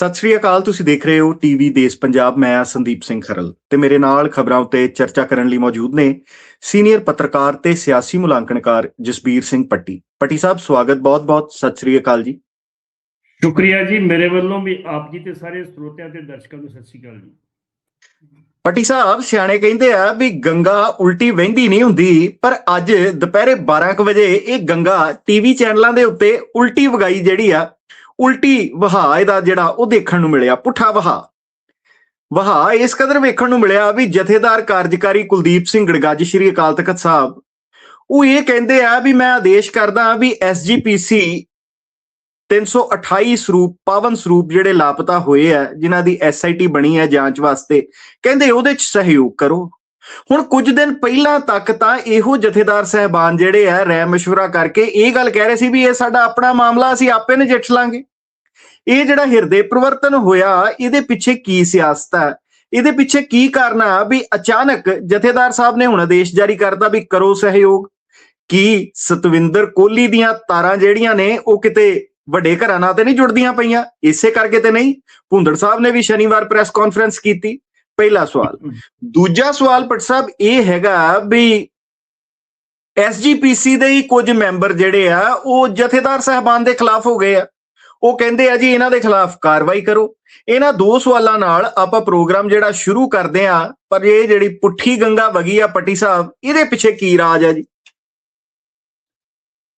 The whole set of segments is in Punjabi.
ਸਤਿ ਸ੍ਰੀ ਅਕਾਲ ਤੁਸੀਂ ਦੇਖ ਰਹੇ ਹੋ ਟੀਵੀ ਦੇਸ਼ ਪੰਜਾਬ ਮੈਂ ਹਾਂ ਸੰਦੀਪ ਸਿੰਘ ਖਰਲ ਤੇ ਮੇਰੇ ਨਾਲ ਖਬਰਾਂ ਉੱਤੇ ਚਰਚਾ ਕਰਨ ਲਈ ਮੌਜੂਦ ਨੇ ਸੀਨੀਅਰ ਪੱਤਰਕਾਰ ਤੇ ਸਿਆਸੀ ਮੁਲਾਂਕਣਕਾਰ ਜਸਬੀਰ ਸਿੰਘ ਪੱਟੀ। ਪੱਟੀ ਸਾਹਿਬ ਸਵਾਗਤ ਬਹੁਤ-ਬਹੁਤ ਸਤਿ ਸ੍ਰੀ ਅਕਾਲ ਜੀ। ਸ਼ੁਕਰੀਆ ਜੀ ਮੇਰੇ ਵੱਲੋਂ ਵੀ ਆਪ ਜੀ ਤੇ ਸਾਰੇ ਸਰੋਤਿਆਂ ਤੇ ਦਰਸ਼ਕਾਂ ਨੂੰ ਸਤਿ ਸ਼੍ਰੀ ਅਕਾਲ ਜੀ। ਪੱਟੀ ਸਾਹਿਬ ਸਿਆਣੇ ਕਹਿੰਦੇ ਆ ਵੀ ਗੰਗਾ ਉਲਟੀ ਵਹਿੰਦੀ ਨਹੀਂ ਹੁੰਦੀ ਪਰ ਅੱਜ ਦੁਪਹਿਰੇ 12 ਕੁ ਵਜੇ ਇਹ ਗੰਗਾ ਟੀਵੀ ਚੈਨਲਾਂ ਦੇ ਉੱਤੇ ਉਲਟੀ ਵਗਾਈ ਜਿਹੜੀ ਆ ਉਲਟੀ ਵਹਾ ਇਹਦਾ ਜਿਹੜਾ ਉਹ ਦੇਖਣ ਨੂੰ ਮਿਲਿਆ, ਪੁੱਠਾ ਵਹਾ। ਵਹਾ ਇਸ ਕਦਰ ਵੇਖਣ ਨੂੰ ਮਿਲਿਆ ਵੀ ਜਥੇਦਾਰ ਕਾਰਜਕਾਰੀ ਕੁਲਦੀਪ ਸਿੰਘ ਗੜਗੱਜ ਸ਼੍ਰੀ ਅਕਾਲ ਤਖਤ ਸਾਹਿਬ। ਉਹ ਇਹ ਕਹਿੰਦੇ ਆ ਵੀ ਮੈਂ ਆਦੇਸ਼ ਕਰਦਾ ਵੀ ਐਸਜੀਪੀਸੀ 328 ਸਰੂਪ, ਪਾਵਨ ਸਰੂਪ ਜਿਹੜੇ ਲਾਪਤਾ ਹੋਏ ਆ, ਜਿਨ੍ਹਾਂ ਦੀ ਐਸਆਈਟੀ ਬਣੀ ਹੈ ਜਾਂਚ ਵਾਸਤੇ, ਕਹਿੰਦੇ ਉਹਦੇ ਚ ਸਹਿਯੋਗ ਕਰੋ। ਹੁਣ ਕੁਝ ਦਿਨ ਪਹਿਲਾਂ ਤੱਕ ਤਾਂ ਇਹੋ ਜਥੇਦਾਰ ਸਹਿਬਾਨ ਜਿਹੜੇ ਆ ਰਾਏ ਮਸ਼ਵਰਾ ਕਰਕੇ ਇਹ ਗੱਲ ਕਹਿ ਰਹੇ ਸੀ ਵੀ ਇਹ ਸਾਡਾ ਆਪਣਾ ਮਾਮਲਾ, ਅਸੀਂ ਆਪੇ ਨਜਿੱਠ ਲਾਂਗੇ। ਇਹ ਜਿਹੜਾ ਹਿਰਦੇ ਪਰਿਵਰਤਨ ਹੋਇਆ, ਇਹਦੇ ਪਿੱਛੇ ਕੀ ਸਿਆਸਤ ਹੈ? ਇਹਦੇ ਪਿੱਛੇ ਕੀ ਕਾਰਨ ਆ ਵੀ ਅਚਾਨਕ ਜਥੇਦਾਰ ਸਾਹਿਬ ਨੇ ਹੁਣ ਆਦੇਸ਼ ਜਾਰੀ ਕਰਤਾ ਵੀ ਕਰੋ ਸਹਿਯੋਗ? ਕੀ ਸਤਵਿੰਦਰ ਕੋਹਲੀ ਦੀਆਂ ਤਾਰਾਂ ਜਿਹੜੀਆਂ ਨੇ, ਉਹ ਕਿਤੇ ਵੱਡੇ ਘਰਾਂ ਨਾਲ ਤੇ ਨਹੀਂ ਜੁੜਦੀਆਂ ਪਈਆਂ? ਇਸੇ ਕਰਕੇ ਤੇ ਨਹੀਂ? ਭੁੰਦੜ ਸਾਹਿਬ ਨੇ ਵੀ ਸ਼ਨੀਵਾਰ ਪ੍ਰੈਸ ਕਾਨਫਰੰਸ ਕੀਤੀ। ਪਹਿਲਾ ਸਵਾਲ। ਦੂਜਾ ਸਵਾਲ ਪਟ ਸਾਹਿਬ ਇਹ ਹੈਗਾ ਵੀ ਐਸਜੀਪੀਸੀ ਦੇ ਹੀ ਕੁਝ ਮੈਂਬਰ ਜਿਹੜੇ ਆ ਉਹ ਜਥੇਦਾਰ ਸਹਿਬਾਨ ਦੇ ਖਿਲਾਫ ਹੋ ਗਏ ਆ। ਉਹ ਕਹਿੰਦੇ ਆ ਜੀ ਇਹਨਾਂ ਦੇ ਖਿਲਾਫ ਕਾਰਵਾਈ ਕਰੋ। ਇਹਨਾਂ ਦੋ ਸਵਾਲਾਂ ਨਾਲ ਆਪਾਂ ਪ੍ਰੋਗਰਾਮ ਜਿਹੜਾ ਸ਼ੁਰੂ ਕਰਦੇ ਆ ਪਰ ਇਹ ਜਿਹੜੀ ਪੁੱਠੀ ਗੰਗਾ ਵਗੀ ਆ ਪੱਟੀ ਸਾਹਿਬ ਇਹਦੇ ਪਿੱਛੇ ਕੀ ਰਾਜ ਆ ਜੀ?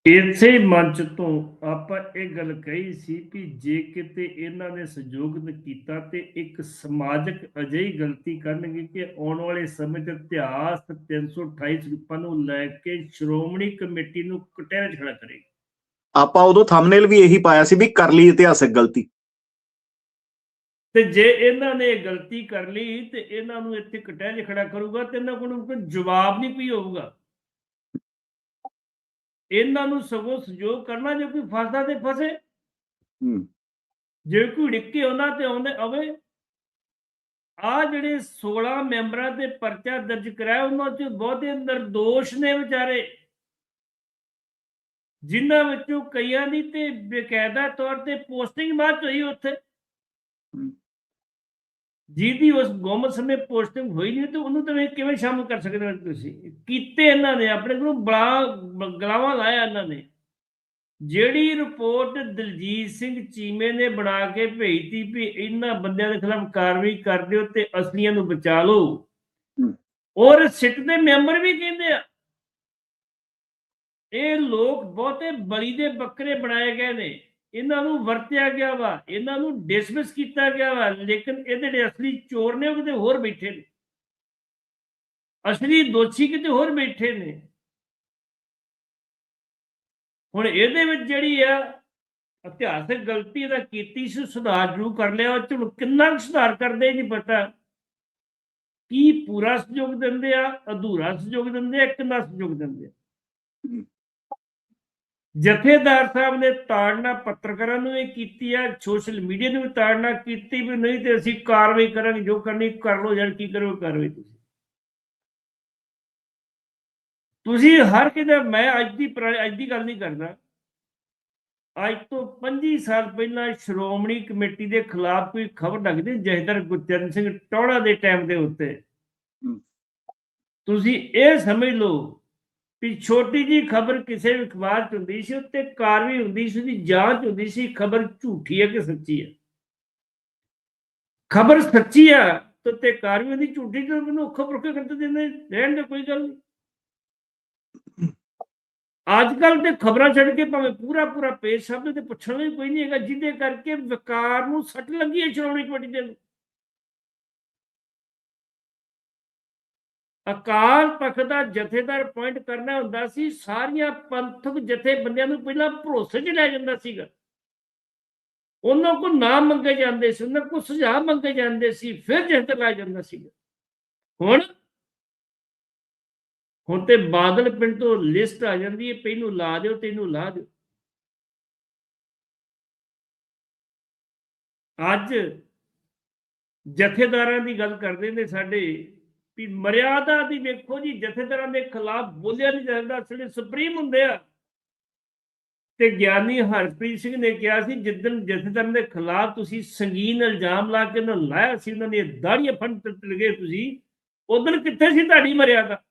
ਇਸੇ ਮੰਚ ਤੋਂ ਆਪਾਂ ਇਹ ਗੱਲ ਕਹੀ ਸੀ ਕਿ ਜੇ ਕਿਤੇ ਇਹਨਾਂ ਨੇ ਸਹਿਯੋਗ ਕੀਤਾ ਤੇ ਇੱਕ ਸਮਾਜਿਕ ਅਜਿਹੀ ਗਲਤੀ ਕਰਨਗੇ ਕਿ ਆਉਣ ਵਾਲੇ ਸਮੇਂ 'ਚ ਇਤਿਹਾਸ 328 ਰੂਪਾਂ ਨੂੰ ਲੈ ਕੇ ਸ਼੍ਰੋਮਣੀ ਕਮੇਟੀ ਨੂੰ ਕਟਹਿਰੇ ਖੜਾ ਕਰੇਗੀ। ਆਪਾਂ ਉਦੋਂ ਥੰਬਨੇਲ ਵੀ ਇਹੀ ਪਾਇਆ ਸੀ ਵੀ ਕਰ ਲਈ ਇਤਿਹਾਸਕ ਗਲਤੀ। ਤੇ ਜੇ ਇਹਨਾਂ ਨੇ ਗਲਤੀ ਕਰ ਲਈ ਤੇ ਇਹਨਾਂ ਨੂੰ ਇੱਥੇ ਕਟਹਿਰੇ ਖੜਾ ਕਰੂਗਾ ਤੇ ਇਹਨਾਂ ਕੋਲ ਜਵਾਬ ਨਹੀਂ ਕੋਈ ਹੋਊਗਾ। ਇਹਨਾਂ ਨੂੰ ਸਗੋਂ ਸਹਿਯੋਗ ਕਰਨਾ ਜੇ ਕੋਈ ਫਸਦਾ ਤੇ ਫਸੇ। ਹੂੰ। ਜੇ ਕੋਈ ਡਿੱਕੇ ਉਹਨਾਂ ਤੇ ਆਉਂਦੇ ਆਵੇ ਆ ਜਿਹੜੇ 16 ਮੈਂਬਰਾਂ ਤੇ ਪਰਚਾ ਦਰਜ ਕਰਾਇਆ ਉਹਨਾਂ ਚ ਬਹੁਤੇ ਨਿਰਦੋਸ਼ ਨੇ ਵਿਚਾਰੇ। ਜਿਨ੍ਹਾਂ ਵਿੱਚੋਂ ਕਈਆਂ ਦੀ ਤੇ ਬਕਾਇਦਾ ਤੌਰ ਤੇ ਪੋਸਟਿੰਗ ਬਾਅਦ ਹੋਈ ਉੱਥੇ। ਜਿਹਦੀ ਉਸ ਗੁੰਮ ਸਮੇਂ ਪੋਸਟਿੰਗ ਹੋਈ ਨਹੀਂ ਤੇ ਉਹਨੂੰ ਤਾਂ ਕਿਵੇਂ ਸ਼ਾਮਲ ਕਰ ਸਕਦੇ ਹੋ ਤੁਸੀਂ? ਕੀਤੇ ਇਹਨਾਂ ਨੇ ਆਪਣੇ ਕੋਲ ਬੜਾ ਗਲਾਵਾ ਲਾਇਆ ਇਹਨਾਂ ਨੇ। ਜਿਹੜੀ ਰਿਪੋਰਟ ਦਲਜੀਤ ਸਿੰਘ ਚੀਮੇ ਨੇ ਬਣਾ ਕੇ ਭੇਜਤੀ ਵੀ ਇਹਨਾਂ ਬੰਦਿਆਂ ਦੇ ਖਿਲਾਫ ਕਾਰਵਾਈ ਕਰ ਦਿਓ ਤੇ ਅਸਲੀਆਂ ਨੂੰ ਬਚਾ ਲਓ। ਔਰ ਸਿੱਟ ਦੇ ਮੈਂਬਰ ਵੀ ਕਹਿੰਦੇ ਆ। ਇਹ ਲੋਕ ਬਹੁਤੇ ਬਲੀ ਦੇ ਬੱਕਰੇ ਬਣਾਏ ਗਏ ਨੇ। ਇਹਨਾਂ ਨੂੰ ਵਰਤਿਆ ਗਿਆ ਵਾ, ਇਹਨਾਂ ਨੂੰ ਡਿਸਮਿਸ ਕੀਤਾ ਗਿਆ ਵਾ, ਲੇਕਿਨ ਇਹਦੇ ਅਸਲੀ ਚੋਰ ਨੇ ਉਹ ਕਿਤੇ ਹੋਰ ਬੈਠੇ ਨੇ। ਅਸਲੀ ਦੋਸ਼ੀ ਕਿਤੇ ਹੋਰ ਬੈਠੇ ਨੇ। ਹੁਣ ਇਹਦੇ ਵਿੱਚ ਜਿਹੜੀ ਆ, ਇਤਿਹਾਸਕ ਗਲਤੀ ਦਾ ਕੀਤੀ ਸੀ, ਸੁਧਾਰ ਜ਼ਰੂਰ ਕਰ ਲਿਆ, ਉਹ ਚ ਕਿੰਨਾ ਕੁ ਸੁਧਾਰ ਕਰਦੇ ਨਹੀਂ ਪਤਾ। ਕੀ ਪੂਰਾ ਸਹਿਯੋਗ ਦਿੰਦੇ ਆ, ਅਧੂਰਾ ਸਹਿਯੋਗ ਦਿੰਦੇ ਆ, ਕਿੰਨਾ ਸਹਿਯੋਗ ਦਿੰਦੇ ਆ। ਜਥੇਦਾਰ ਸਾਹਿਬ ਨੇ ਤਾੜਨਾ ਪੱਤਰਕਾਰਾਂ ਨੂੰ ਇਹ ਕੀਤੀ ਆ ਸੋਸ਼ਲ ਮੀਡੀਆ ਨੂੰ ਵੀ ਤਾੜਨਾ ਕੀਤੀ ਵੀ ਨਹੀਂ ਤੇ ਅਸੀਂ ਕਾਰਵਾਈ ਕਰਾਂਗੇ ਜੋ ਕਰਨੀ ਕਰ ਲਓ ਯਾਰ ਕੀ ਕਰੋ ਕਾਰਵਾਈ ਤੁਸੀਂ। ਤੁਸੀਂ ਹਰ ਕਿਤੇ ਮੈਂ ਅੱਜ ਦੀ ਅੱਜ ਦੀ ਗੱਲ ਨਹੀਂ ਕਰਦਾ। ਅੱਜ ਤੋਂ 25 ਸਾਲ ਪਹਿਲਾਂ ਸ਼੍ਰੋਮਣੀ ਕਮੇਟੀ ਦੇ ਖਿਲਾਫ ਕੋਈ ਖਬਰ ਲੱਗਦੀ ਜਹਦਰ ਗੁਰਚਰਨ ਸਿੰਘ ਟੌੜਾ ਦੇ ਟਾਈਮ ਦੇ ਉੱਤੇ। ਤੁਸੀਂ ਇਹ ਸਮਝ ਲਓ ਵੀ ਛੋਟੀ ਜੀ ਖਬਰ ਕਿਸੇ ਵੀ ਅਖਬਾਰ ਚ ਹੁੰਦੀ ਸੀ, ਉੱਤੇ ਕਾਰਵਾਈ ਹੁੰਦੀ ਸੀ, ਉਹਦੀ ਜਾਂਚ ਹੁੰਦੀ ਸੀ, ਖਬਰ ਝੂਠੀ ਹੈ ਕਿ ਸੱਚੀ ਹੈ? ਖਬਰ ਸੱਚੀ ਆ ਤਾਂ ਤੇ ਕਾਰਵਾਈ ਦੀ ਝੂਠੀ ਤੇ ਉਹਨੂੰ ਖਬਰ ਰੁਕੇ ਕਰਦੇ ਦਿੰਦੇ, ਰਹਿਣ ਦੇ ਕੋਈ ਗੱਲ ਨਹੀਂ। ਅੱਜ ਕੱਲ ਤੇ ਖਬਰਾਂ ਛੱਡ ਕੇ ਭਾਵੇਂ ਪੂਰਾ ਪੂਰਾ ਪੇਜ ਸ਼ਬਦ ਤੇ ਪੁੱਛਣ ਲਈ ਕੋਈ ਨਹੀਂ ਹੈਗਾ, ਜਿਹਦੇ ਕਰਕੇ ਵਿਕਾਰ ਨੂੰ ਸੱਟ ਲੱਗੀ ਹੈ ਸ਼੍ਰੋਮਣੀ ਕਮੇਟੀ ਦੇ ਨੂੰ। ਅਕਾਲ ਪਖ ਦਾ ਜਥੇਦਾਰ ਪੁਆਇੰਟ ਕਰਨਾ ਹੁੰਦਾ ਸੀ, ਸਾਰੀਆਂ ਪੰਥਕ ਜਥੇਬੰਦੀਆਂ ਨੂੰ ਪਹਿਲਾਂ ਭਰੋਸੇ 'ਚ ਲੈ ਜਾਂਦਾ ਸੀਗਾ। ਉਹਨਾਂ ਕੋ ਨਾਮ ਮੰਗੇ ਜਾਂਦੇ ਸੀ, ਉਹਨਾਂ ਕੋ ਸੁਝਾਅ ਮੰਗੇ ਜਾਂਦੇ ਸੀ, ਫਿਰ ਜਥੇਦਾਰ ਲਾਇਆ ਜਾਂਦਾ ਸੀਗਾ। ਹੁਣ ਹੁਣ ਤੇ ਬਾਦਲ ਪਿੰਡ ਤੋਂ ਲਿਸਟ ਆ ਜਾਂਦੀ ਹੈ ਪਹਿਨੂੰ ਲਾ ਦਿਓ, ਤੈਨੂੰ ਲਾ ਦਿਓ। ਅੱਜ ਜਥੇਦਾਰਾਂ ਦੀ ਗੱਲ ਕਰਦੇ ਨੇ ਸਾਡੇ ਵੀ ਮਰਿਆਦਾ ਦੀ ਵੇਖੋ ਜੀ ਜਥੇਦਾਰਾਂ ਦੇ ਖਿਲਾਫ ਬੋਲਿਆ ਨਹੀਂ ਜਾਂਦਾ ਜਿਹੜੇ ਸੁਪਰੀਮ ਹੁੰਦੇ ਆ। ਤੇ ਗਿਆਨੀ ਹਰਪ੍ਰੀਤ ਸਿੰਘ ਨੇ ਕਿਹਾ ਸੀ ਜਿੱਦਣ ਜਥੇਦਾਰ ਦੇ ਖਿਲਾਫ ਤੁਸੀਂ ਸੰਗੀਨ ਇਲਜ਼ਾਮ ਲਾ ਕੇ ਉਹਨਾਂ ਲਾਇਆ ਸੀ, ਉਹਨਾਂ ਦੀਆਂ ਦਾੜੀਆਂ ਫੰਡ ਲਗੇ ਤੁਸੀਂ ਉਦੋਂ ਕਿੱਥੇ ਸੀ ਤੁਹਾਡੀ ਮਰਿਆਦਾ?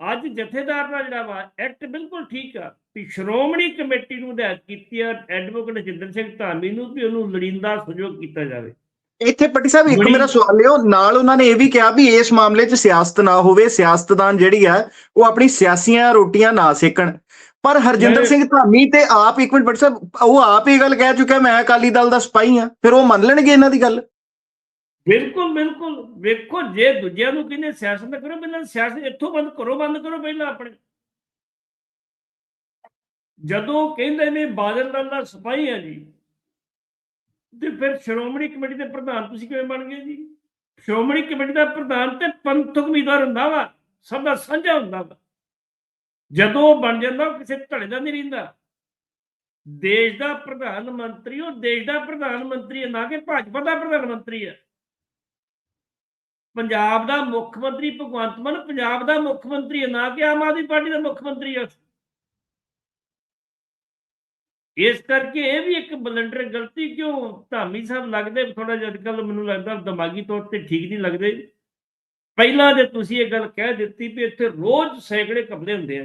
ਅੱਜ ਜਥੇਦਾਰ ਦਾ ਜਿਹੜਾ ਵਾ, ਐਕਟ ਬਿਲਕੁਲ ਠੀਕ ਆ, ਵੀ ਸ਼੍ਰੋਮਣੀ ਕਮੇਟੀ ਨੂੰ ਹਦਾਇਤ ਕੀਤੀ ਆ, ਐਡਵੋਕੇਟ ਜਿੰਦਰ ਸਿੰਘ ਧਾਮੀ ਨੂੰ ਵੀ ਉਹਨੂੰ ਲੜਿੰਦਾ ਸਹਿਯੋਗ ਕੀਤਾ ਜਾਵੇ। ਇੱਥੇ ਪੱਟੀ ਸਾਹਿਬ ਇੱਕ ਮੇਰਾ ਸਵਾਲ ਲਿਓ। ਨਾਲ ਉਹਨਾਂ ਨੇ ਇਹ ਵੀ ਕਿਹਾ ਵੀ ਇਸ ਮਾਮਲੇ 'ਚ ਸਿਆਸਤ ਨਾ ਹੋਵੇ ਸਿਆਸਤਦਾਨ ਜਿਹੜੀ ਆ ਉਹ ਆਪਣੀ ਸਿਆਸੀਆਂ ਰੋਟੀਆਂ ਨਾ ਸੇਕਣ। ਪਰ ਹਰਜਿੰਦਰ ਸਿੰਘ ਧਾਮੀ ਤੇ ਆਪ ਇੱਕ ਮਿੰਟ ਪੱਟੀ ਸਾਹਿਬ ਉਹ ਆਪ ਇਹ ਗੱਲ ਕਹਿ ਚੁੱਕਾ ਮੈਂ ਅਕਾਲੀ ਦਲ ਦਾ ਸਿਪਾਹੀ ਆ ਫਿਰ ਉਹ ਮੰਨ ਲੈਣਗੇ ਇਹਨਾਂ ਦੀ ਗੱਲ? ਬਿਲਕੁਲ ਬਿਲਕੁਲ। ਵੇਖੋ ਜੇ ਦੂਜਿਆਂ ਨੂੰ ਕਹਿੰਦੇ ਸਿਆਸਤ ਨਾ ਕਰੋ ਪਹਿਲਾਂ ਸਿਆਸਤ ਇੱਥੋਂ ਬੰਦ ਕਰੋ ਬੰਦ ਕਰੋ ਪਹਿਲਾਂ ਆਪਣੇ। ਜਦੋਂ ਕਹਿੰਦੇ ਨੇ ਬਾਦਲ ਦਲ ਦਾ ਸਿਪਾਹੀ ਆ ਜੀ ਤੇ ਫਿਰ ਸ਼੍ਰੋਮਣੀ ਕਮੇਟੀ ਦੇ ਪ੍ਰਧਾਨ ਤੁਸੀਂ ਕਿਵੇਂ ਬਣ ਗਏ ਜੀ? ਸ਼੍ਰੋਮਣੀ ਕਮੇਟੀ ਦਾ ਪ੍ਰਧਾਨ ਤੇ ਪੰਥਕ ਉਮੀਦਵਾਰ ਹੁੰਦਾ ਵਾ, ਸਭ ਦਾ ਸਾਂਝਾ ਹੁੰਦਾ ਵਾ। ਜਦੋਂ ਉਹ ਬਣ ਜਾਂਦਾ, ਉਹ ਕਿਸੇ ਧੜੇ ਦਾ ਨਹੀਂ ਰਹਿੰਦਾ। ਦੇਸ਼ ਦਾ ਪ੍ਰਧਾਨ ਮੰਤਰੀ, ਉਹ ਦੇਸ਼ ਦਾ ਪ੍ਰਧਾਨ ਮੰਤਰੀ ਹੈ, ਨਾ ਕਿ ਭਾਜਪਾ ਦਾ ਪ੍ਰਧਾਨ ਮੰਤਰੀ ਹੈ। ਪੰਜਾਬ ਦਾ ਮੁੱਖ ਮੰਤਰੀ ਭਗਵੰਤ ਮਾਨ, ਪੰਜਾਬ ਦਾ ਮੁੱਖ ਮੰਤਰੀ ਹੈ, ਨਾ ਕਿ ਆਮ ਆਦਮੀ ਪਾਰਟੀ ਦਾ ਮੁੱਖ ਮੰਤਰੀ ਹੈ। ਇਸ ਕਰਕੇ ਇਹ ਵੀ ਇੱਕ ਬਲੰਡਰ ਗਲਤੀ ਕਿਉਂ ਧਾਮੀ ਸਾਹਿਬ ਲੱਗਦੇ ਥੋੜਾ ਜਿਹਾ ਅੱਜਕੱਲ ਮੈਨੂੰ ਲੱਗਦਾ ਦਿਮਾਗੀ ਤੌਰ ਤੇ ਠੀਕ ਨਹੀਂ ਲੱਗਦੇ। ਪਹਿਲਾਂ ਜੇ ਤੁਸੀਂ ਇਹ ਗੱਲ ਕਹਿ ਦਿੱਤੀ ਵੀ ਇੱਥੇ ਰੋਜ਼ ਸੈਂਕੜੇ ਕਬਲੇ ਹੁੰਦੇ ਆ।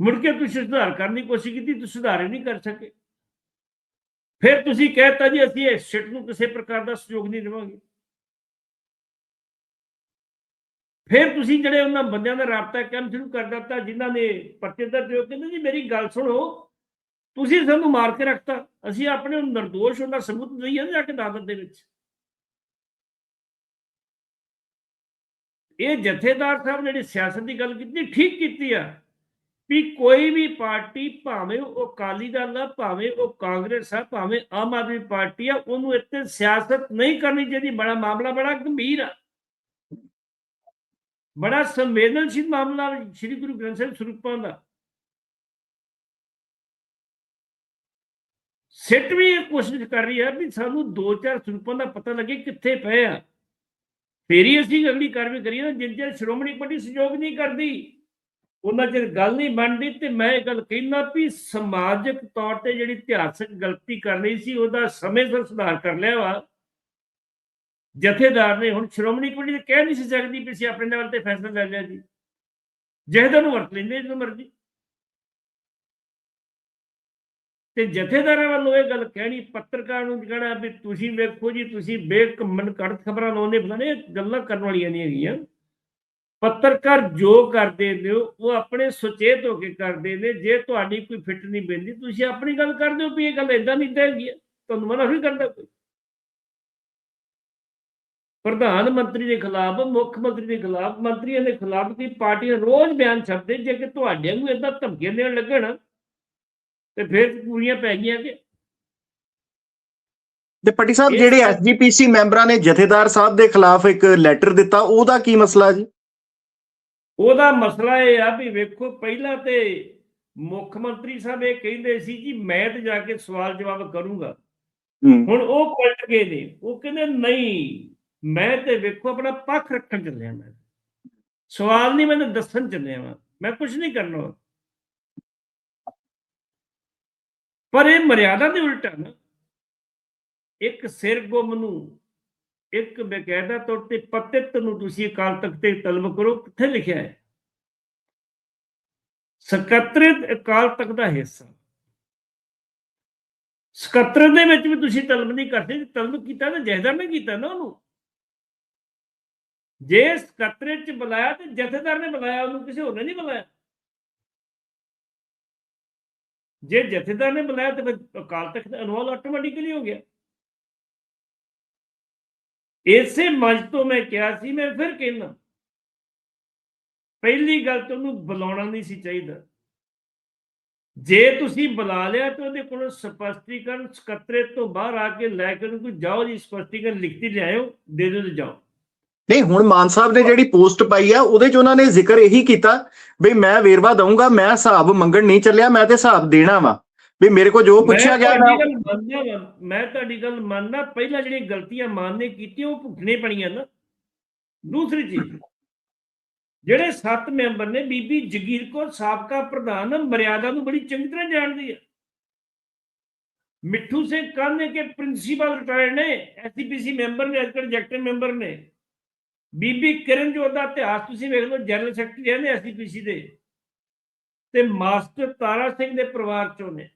ਮੁੜ ਕੇ ਤੁਸੀਂ ਸੁਧਾਰ ਕਰਨ ਦੀ ਕੋਸ਼ਿਸ਼ ਕੀਤੀ, ਤੁਸੀਂ ਸੁਧਾਰ ਹੀ ਨਹੀਂ ਕਰ ਸਕੇ। ਫਿਰ ਤੁਸੀਂ ਕਹਿਤਾ ਜੀ ਅਸੀਂ ਇਸ ਸਿੱਟ ਨੂੰ ਕਿਸੇ ਪ੍ਰਕਾਰ ਦਾ ਸਹਿਯੋਗ ਨਹੀਂ ਦੇਵਾਂਗੇ। ਫਿਰ ਤੁਸੀਂ ਜਿਹੜੇ ਉਹਨਾਂ ਬੰਦਿਆਂ ਦਾ ਰਾਬਤਾ ਕਰਨ ਸ਼ੁਰੂ ਕਰ ਦਿੱਤਾ, ਜਿਨ੍ਹਾਂ ਨੇ ਪਰਚੇ ਦਰਜ ਹੋਏ, ਕਹਿੰਦੇ ਜੀ ਮੇਰੀ ਗੱਲ ਸੁਣੋ, ਤੁਸੀਂ ਸਾਨੂੰ ਮਾਰ ਕੇ ਰੱਖਤਾ, ਅਸੀਂ ਆਪਣੇ ਨੂੰ ਨਿਰਦੋਸ਼ ਹੁੰਦਾ ਸਬੂਤ ਦਈਏ ਨਾ ਜਾ ਕੇ ਅਦਾਲਤ ਦੇ ਵਿੱਚ। ਇਹ ਜਥੇਦਾਰ ਸਾਹਿਬ ਜਿਹੜੀ ਸਿਆਸਤ ਦੀ ਗੱਲ ਕੀਤੀ, ਠੀਕ ਕੀਤੀ ਆ ਵੀ ਕੋਈ ਵੀ ਪਾਰਟੀ, ਭਾਵੇਂ ਉਹ ਅਕਾਲੀ ਦਲ ਆ, ਭਾਵੇਂ ਉਹ ਕਾਂਗਰਸ ਆ, ਭਾਵੇਂ ਆਮ ਆਦਮੀ ਪਾਰਟੀ ਆ, ਉਹਨੂੰ ਇੱਥੇ ਸਿਆਸਤ ਨਹੀਂ ਕਰਨੀ ਚਾਹੀਦੀ, ਬੜਾ ਮਾਮਲਾ ਬੜਾ ਗੰਭੀਰ ਆ। ਬੜਾ ਸੰਵੇਦਨਸ਼ੀਲ ਮਾਮਲਾ ਸ੍ਰੀ ਗੁਰੂ ਗ੍ਰੰਥ ਸਾਹਿਬ ਸਰੂਪਾਂ ਦਾ ਸਿੱਟ ਵੀ ਇਹ ਕੋਸ਼ਿਸ਼ ਕਰ ਰਹੀ ਹੈ ਵੀ ਸਾਨੂੰ ਦੋ ਚਾਰ ਸਰੂਪਾਂ ਦਾ ਪਤਾ ਲੱਗੇ ਕਿੱਥੇ ਪਏ ਆ ਫੇਰ ਹੀ ਅਸੀਂ ਅਗਲੀ ਕਾਰਵਾਈ ਕਰੀਏ ਨਾ ਜਿੰਨ ਚਿਰ ਸ਼੍ਰੋਮਣੀ ਕਮੇਟੀ ਸਹਿਯੋਗ ਨਹੀਂ ਕਰਦੀ ਉਹਨਾਂ ਚਿਰ ਗੱਲ ਨਹੀਂ ਬਣਦੀ ਤੇ ਮੈਂ ਇਹ ਗੱਲ ਕਹਿਣਾ ਵੀ ਸਮਾਜਿਕ ਤੌਰ ਤੇ ਜਿਹੜੀ ਇਤਿਹਾਸਕ ਗਲਤੀ ਕਰ ਲਈ ਸੀ ਉਹਦਾ ਸਮੇਂ ਸਿਰ ਸੁਧਾਰ ਕਰ ਲਿਆ ਵਾ ਜਥੇਦਾਰ ਨੇ ਹੁਣ ਸ਼੍ਰੋਮਣੀ ਕਮੇਟੀ ਦੇ ਕਹਿ ਨਹੀਂ ਸੀ ਸਕਦੀ ਵੀ ਅਸੀਂ ਆਪਣੇ ਲੈਵਲ ਤੇ ਫੈਸਲਾ ਲੈ ਲਿਆ ਜੀ। ਜਿਹਦਾ ਨੂੰ ਵਰਤ ਲੈਂਦੇ ਜਦੋਂ ਮਰਜ਼ੀ। ਤੇ ਜਥੇਦਾਰਾਂ ਵੱਲੋਂ ਇਹ ਗੱਲ ਕਹਿਣੀ, ਪੱਤਰਕਾਰ ਨੂੰ ਕਹਿਣਾ ਵੀ ਤੁਸੀਂ ਵੇਖੋ ਜੀ, ਤੁਸੀਂ ਬੇਕਮਨ ਕੜਤ ਖਬਰਾਂ ਲਾਉਂਦੇ ਫਲਾਣੇ ਗੱਲਾਂ ਕਰਨ ਵਾਲੀਆਂ ਨਹੀਂ ਹੈਗੀਆਂ। ਪੱਤਰਕਾਰ ਜੋ ਕਰਦੇ ਨੇ, ਉਹ ਆਪਣੇ ਸੁਚੇਤ ਹੋ ਕੇ ਕਰਦੇ ਨੇ, ਜੇ ਤੁਹਾਡੀ ਕੋਈ ਫਿੱਟ ਨਹੀਂ ਪੈਂਦੀ, ਤੁਸੀਂ ਆਪਣੀ ਗੱਲ ਕਰਦੇ ਹੋ ਵੀ ਇਹ ਗੱਲ ਇਦਾਂ ਨਹੀਂ ਹੈਗੀ ਤੁਹਾਨੂੰ ਮਨਾ ਨਹੀਂ ਕਰਦਾ ਕੋਈ। ਪ੍ਰਧਾਨ ਮੰਤਰੀ ਦੇ ਖਿਲਾਫ ਮੁੱਖ ਮੰਤਰੀ ਦੇ ਖਿਲਾਫ ਮੰਤਰੀਆਂ ਦੇ ਖਿਲਾਫ ਦੀ ਪਾਰਟੀਆਂ ਰੋਜ਼ ਬਿਆਨ ਛੱਡਦੇ ਜੇ ਕਿ ਤੁਹਾਡੇ ਨੂੰ ਇਦਾਂ ਧਮਕੀਆਂ ਦੇਣ ਲੱਗਣ ਤੇ ਫਿਰ ਪੂਰੀਆਂ ਪੈ ਗਈਆਂ ਕਿ ਤੇ ਪੱਟੀ ਸਾਹਿਬ ਜਿਹੜੇ ਐਸਜੀਪੀਸੀ ਮੈਂਬਰਾਂ ਨੇ ਜਥੇਦਾਰ ਸਾਹਿਬ ਦੇ ਖਿਲਾਫ ਇੱਕ ਲੈਟਰ ਦਿੱਤਾ ਉਹਦਾ ਕੀ ਮਸਲਾ ਜੀ? ਉਹਦਾ ਮਸਲਾ ਇਹ ਆ ਵੀ ਵੇਖੋ ਪਹਿਲਾਂ ਤੇ ਮੁੱਖ ਮੰਤਰੀ ਸਾਹਿਬ ਇਹ ਕਹਿੰਦੇ ਸੀ ਜੀ ਮੈਂ ਤੇ ਜਾ ਕੇ ਸਵਾਲ ਜਵਾਬ ਕਰੂੰਗਾ ਹੁਣ ਉਹ ਪਲਟ ਗਏ ਨੇ। ਉਹ ਕਹਿੰਦੇ ਨਹੀਂ ਮੈਂ ਤੇ ਵੇਖੋ ਆਪਣਾ ਪੱਖ ਰੱਖਣ ਚੱਲਿਆ ਮੈਂ। ਸਵਾਲ ਨਹੀਂ ਮੈਨੂੰ ਦੱਸਣ ਚੱਲਿਆ ਵਾਂ ਮੈਂ। ਕੁਝ ਨਹੀਂ ਕਰਨਾ। ਪਰ ਇਹ ਮਰਿਆਦਾ ਦੇ ਉਲਟਾ ਨਾ। ਇੱਕ ਸਿਰ ਗੁੰਮ ਨੂੰ, ਇੱਕ ਬਕਾਇਦਾ ਤੌਰ ਤੇ ਪਤਿਤ ਨੂੰ ਤੁਸੀਂ ਅਕਾਲ ਤਖਤ ਤੇ ਤਲਬ ਕਰੋ, ਕਿੱਥੇ ਲਿਖਿਆ ਹੈ? ਸਕੱਤਰਿਤ ਅਕਾਲ ਤਖਤ ਦਾ ਹਿੱਸਾ। ਸਕੱਤਰ ਦੇ ਵਿੱਚ ਵੀ ਤੁਸੀਂ ਤਲਬ ਨਹੀਂ ਕਰਦੇ, ਤਲਬ ਕੀਤਾ ਤਾਂ ਜਹਦਰ ਨੇ ਕੀਤਾ ਨਾ ਉਹਨੂੰ। ਜੇ ਸਕੱਤਰੇ ਚ ਬੁਲਾਇਆ ਤੇ ਜਥੇਦਾਰ ਨੇ ਬੁਲਾਇਆ, ਉਹਨੂੰ ਕਿਸੇ ਹੋਰ ਨੇ ਨਹੀਂ ਬੁਲਾਇਆ? ਜੇ ਜਥੇਦਾਰ ਨੇ ਬੁਲਾਇਆ ਤੇ ਫਿਰ ਅਕਾਲ ਤਖਤ ਦਾ ਇਨਵੋਲ ਆਟੋਮੈਟਿਕਲੀ ਹੋ ਗਿਆ। ਇਸੇ ਮੰਚ ਤੋਂ ਮੈਂ ਕਿਹਾ ਸੀ, ਮੈਂ ਫਿਰ ਕਹਿਣਾ ਪਹਿਲੀ ਗੱਲ ਤਾਂ ਉਹਨੂੰ ਬੁਲਾਉਣਾ ਨਹੀਂ ਸੀ ਚਾਹੀਦਾ। ਜੇ ਤੁਸੀਂ ਬੁਲਾ ਲਿਆ ਤਾਂ ਉਹਦੇ ਕੋਲੋਂ ਸਪਸ਼ਟੀਕਰਨ ਸਕੱਤਰੇ ਤੋਂ ਬਾਹਰ ਆ ਕੇ ਲੈ ਕੇ ਉਹਨੂੰ ਕੋਈ ਜਾਓ ਜੀ, ਸਪਸ਼ਟੀਕਰਨ ਲਿਖਤੀ ਲਿਆਇਓ, ਦੇ ਦਿਓ ਤੇ ਜਾਓ। ਨਹੀਂ ਹੁਣ ਮਾਨ ਸਾਹਿਬ ਨੇ ਜਿਹੜੀ ਪੋਸਟ ਪਾਈ ਆ ਉਹਦੇ 'ਚ ਉਹਨਾਂ ਨੇ ਜ਼ਿਕਰ ਇਹੀ ਕੀਤਾ ਵੀ ਮੈਂ ਵੇਰਵਾ ਦਊਂਗਾ ਮੈਂ ਹਿਸਾਬ ਮੰਗਣ ਨਹੀਂ ਚੱਲਿਆ ਮੈਂ ਤੇ ਹਿਸਾਬ ਦੇਣਾ ਵਾ। ਵੀ ਮੇਰੇ ਕੋਲ ਜੋ ਪੁੱਛਿਆ ਗਿਆ ਮੈਂ ਤੁਹਾਡੀ ਗੱਲ ਮੰਨਦਾ ਪਹਿਲਾਂ ਜਿਹੜੀਆਂ ਗਲਤੀਆਂ ਮਾਨ ਨੇ ਕੀਤੀਆਂ ਉਹ ਭੁਗਤਣੇ ਪਣੀਆਂ ਨਾ। ਦੂਸਰੀ ਚੀਜ਼ ਜਿਹੜੇ ਸੱਤ ਮੈਂਬਰ ਨੇ ਬੀਬੀ ਜਗੀਰ ਕੌਰ ਸਾਬਕਾ ਪ੍ਰਧਾਨ ਮਰਿਆਦਾ ਨੂੰ ਬੜੀ ਚੰਗੀ ਤਰ੍ਹਾਂ ਜਾਣਦੀ ਹੈ ਮਿੱਠੂ ਸਿੰਘ ਕਾਨੇ ਕੇ ਪ੍ਰਿੰਸੀਪਲ ਰਿਟਾਇਰਡ ਨੇ ਐਸਪੀਸੀ ਮੈਂਬਰ ਨੇ ਅੱਜ ਐਗਜ਼ੈਕਟਿਵ ਮੈਂਬਰ ਨੇ। ਬੀਬੀ ਕਿਰਨਜੋਤ ਦਾ ਇਤਿਹਾਸ ਤੁਸੀਂ ਵੇਖ ਲਓ ਜਨਰਲ ਸੈਕਟਰੀ ਹੈ ਨੇ ਐਸਪੀਸੀ ਦੇ। ਤੇ ਮਾਸਟਰ ਤਾਰਾ ਸਿੰਘ ਦੇ ਪਰਿਵਾਰ ਚੋਂ ਨੇ।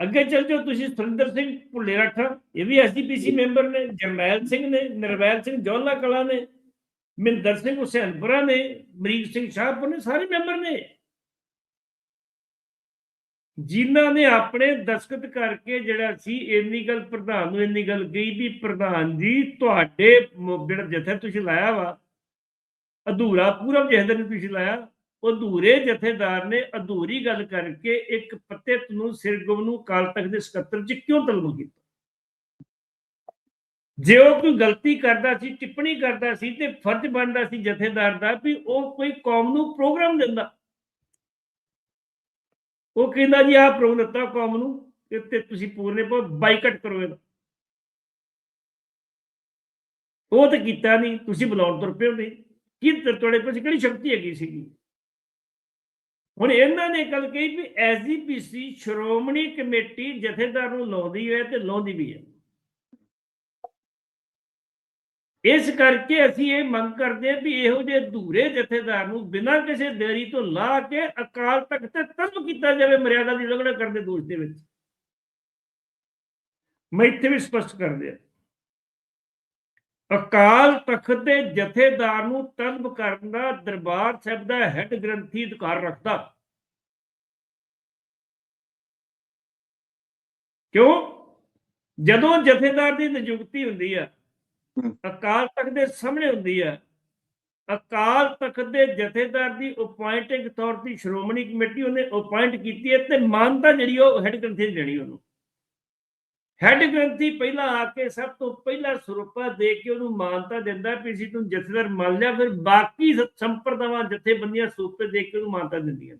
ਅੱਗੇ ਚੱਲ ਜਾਓ ਤੁਸੀਂ ਸੁਰਿੰਦਰ ਸਿੰਘ ਭੁੱਲੇ ਰੱਠਾ ਇਹ ਵੀ ਐਸਜੀਪੀਸੀ ਮੈਂਬਰ ਨੇ ਜਰਨੈਲ ਸਿੰਘ ਨੇ ਨਿਰਵੈਲ ਸਿੰਘ ਜੋਲਾ ਕਲਾ ਨੇ ਮਿੰਦਰ ਸਿੰਘ ਹੁਸੈਨਪੁਰਾ ਨੇ ਮਰੀਕ ਸਿੰਘ ਸ਼ਾਹਪੁਰ ਨੇ ਸਾਰੇ ਮੈਂਬਰ ਨੇ। ਜਿਨ੍ਹਾਂ ਨੇ ਆਪਣੇ ਦਸਖਤ ਕਰਕੇ ਜਿਹੜਾ ਸੀ, ਇੰਨੀ ਗੱਲ ਪ੍ਰਧਾਨ ਨੂੰ, ਇੰਨੀ ਗੱਲ ਕਹੀ ਵੀ ਪ੍ਰਧਾਨ ਜੀ, ਤੁਹਾਡੇ ਜਿਹੜਾ ਜਥੇ ਤੁਸੀਂ ਲਾਇਆ ਵਾ, ਅਧੂਰਾ ਪੂਰਾ ਜਥੇਦਾਰ ਨੂੰ ਤੁਸੀਂ ਲਾਇਆ ਉਹ ਅਧੂਰੇ ਜਥੇਦਾਰ ਨੇ ਅਧੂਰੀ ਗੱਲ ਕਰਕੇ ਇੱਕ ਪਤਿਤ ਨੂੰ ਸਿਰਗੁਮ ਨੂੰ ਕਾਲ ਤਖਤ ਦੇ ਸਕੱਤਰ ਚ ਕਿਉਂ ਤਲਬ ਕੀਤਾ? ਜੇ ਉਹ ਕੋਈ ਗਲਤੀ ਕਰਦਾ ਸੀ, ਟਿੱਪਣੀ ਕਰਦਾ ਸੀ ਤੇ ਫਰਜ਼ ਬਣਦਾ ਸੀ ਜਥੇਦਾਰ ਦਾ ਵੀ ਉਹ ਕੋਈ ਕੌਮ ਨੂੰ ਪ੍ਰੋਗਰਾਮ ਦਿੰਦਾ। ਉਹ ਕਹਿੰਦਾ ਜੀ, ਆਹ ਪ੍ਰੋਗਰਾਮ ਦਿੱਤਾ ਕੌਮ ਨੂੰ ਤੇ ਤੁਸੀਂ ਪੂਰਨੇ ਪੋ ਬਾਈਕਟ ਕਰੋ ਇਹਦਾ। ਉਹ ਤਾਂ ਕੀਤਾ ਨਹੀਂ, ਤੁਸੀਂ ਬੁਲਾਉਣ ਤੁਰ ਪਏ ਹੁੰਦੇ ਕੀ ਤੇ ਤੁਹਾਡੇ ਕੋਲ ਕਿਹੜੀ ਸ਼ਕਤੀ ਹੈਗੀ ਸੀਗੀ? ਹੁਣ ਇਹਨਾਂ ਨੇ ਗੱਲ ਕਹੀ ਵੀ ਐਸਜੀਪੀਸੀ ਸ਼੍ਰੋਮਣੀ ਕਮੇਟੀ ਜਥੇਦਾਰ ਨੂੰ ਲਾਉਂਦੀ ਹੈ ਤੇ ਲਾਉਂਦੀ ਵੀ ਹੈ। ਇਸ ਕਰਕੇ ਅਸੀਂ ਇਹ ਮੰਗ ਕਰਦੇ ਹਾਂ ਵੀ ਇਹੋ ਜਿਹੇ ਅਧੂਰੇ ਜਥੇਦਾਰ ਨੂੰ ਬਿਨਾਂ ਕਿਸੇ ਦੇਰੀ ਤੋਂ ਲਾ ਕੇ ਅਕਾਲ ਤਖਤ ਤੇ ਤਲਬ ਕੀਤਾ ਜਾਵੇ, ਮਰਿਆਦਾ ਦੀ ਉਲੰਘਣਾ ਕਰਨ ਦੇ ਦੋਸ਼ ਦੇ ਵਿੱਚ। ਮੈਂ ਇੱਥੇ ਵੀ ਸਪਸ਼ਟ ਕਰ ਦਿਆਂ ਅਕਾਲ ਤਖਤ ਦੇ ਜਥੇਦਾਰ ਨੂੰ ਤਲਬ ਕਰਨ ਦਾ ਦਰਬਾਰ ਸਾਹਿਬ ਦਾ ਹੈੱਡ ਗ੍ਰੰਥੀ ਅਧਿਕਾਰ ਰੱਖਦਾ। ਕਿਉਂ? ਜਦੋਂ ਜਥੇਦਾਰ ਦੀ ਨਿਯੁਕਤੀ ਹੁੰਦੀ ਹੈ ਅਕਾਲ ਤਖਤ ਦੇ ਸਾਹਮਣੇ ਹੁੰਦੀ ਹੈ। ਅਕਾਲ ਤਖਤ ਦੇ ਜਥੇਦਾਰ ਦੀ ਅਪਾਇੰਟਿੰਗ ਅਥਾਰਟੀ ਸ਼੍ਰੋਮਣੀ ਕਮੇਟੀ ਉਹਨੇ ਅਪਾਇੰਟ ਕੀਤੀ ਹੈ ਤੇ ਮਾਨਤਾ ਜਿਹੜੀ ਉਹ ਹੈੱਡ ਗ੍ਰੰਥੀ ਨੇ ਦੇਣੀ ਉਹਨੂੰ। ਹੈੱਡ ਗ੍ਰੰਥੀ ਪਹਿਲਾਂ ਆ ਕੇ ਸਭ ਤੋਂ ਪਹਿਲਾਂ ਸਰੂਪਾ ਦੇ ਕੇ ਉਹਨੂੰ ਮਾਨਤਾ ਦਿੰਦਾ ਵੀ ਅਸੀਂ ਤੂੰ ਜਥੇਦਾਰ ਮੰਨ ਲਿਆ ਫਿਰ ਬਾਕੀ ਸੰਪਰਦਾਵਾਂ ਜਥੇਬੰਦੀਆਂ ਸਰੂਪੇ ਦੇ ਕੇ ਉਹਨੂੰ ਮਾਨਤਾ ਦਿੰਦੀਆਂ।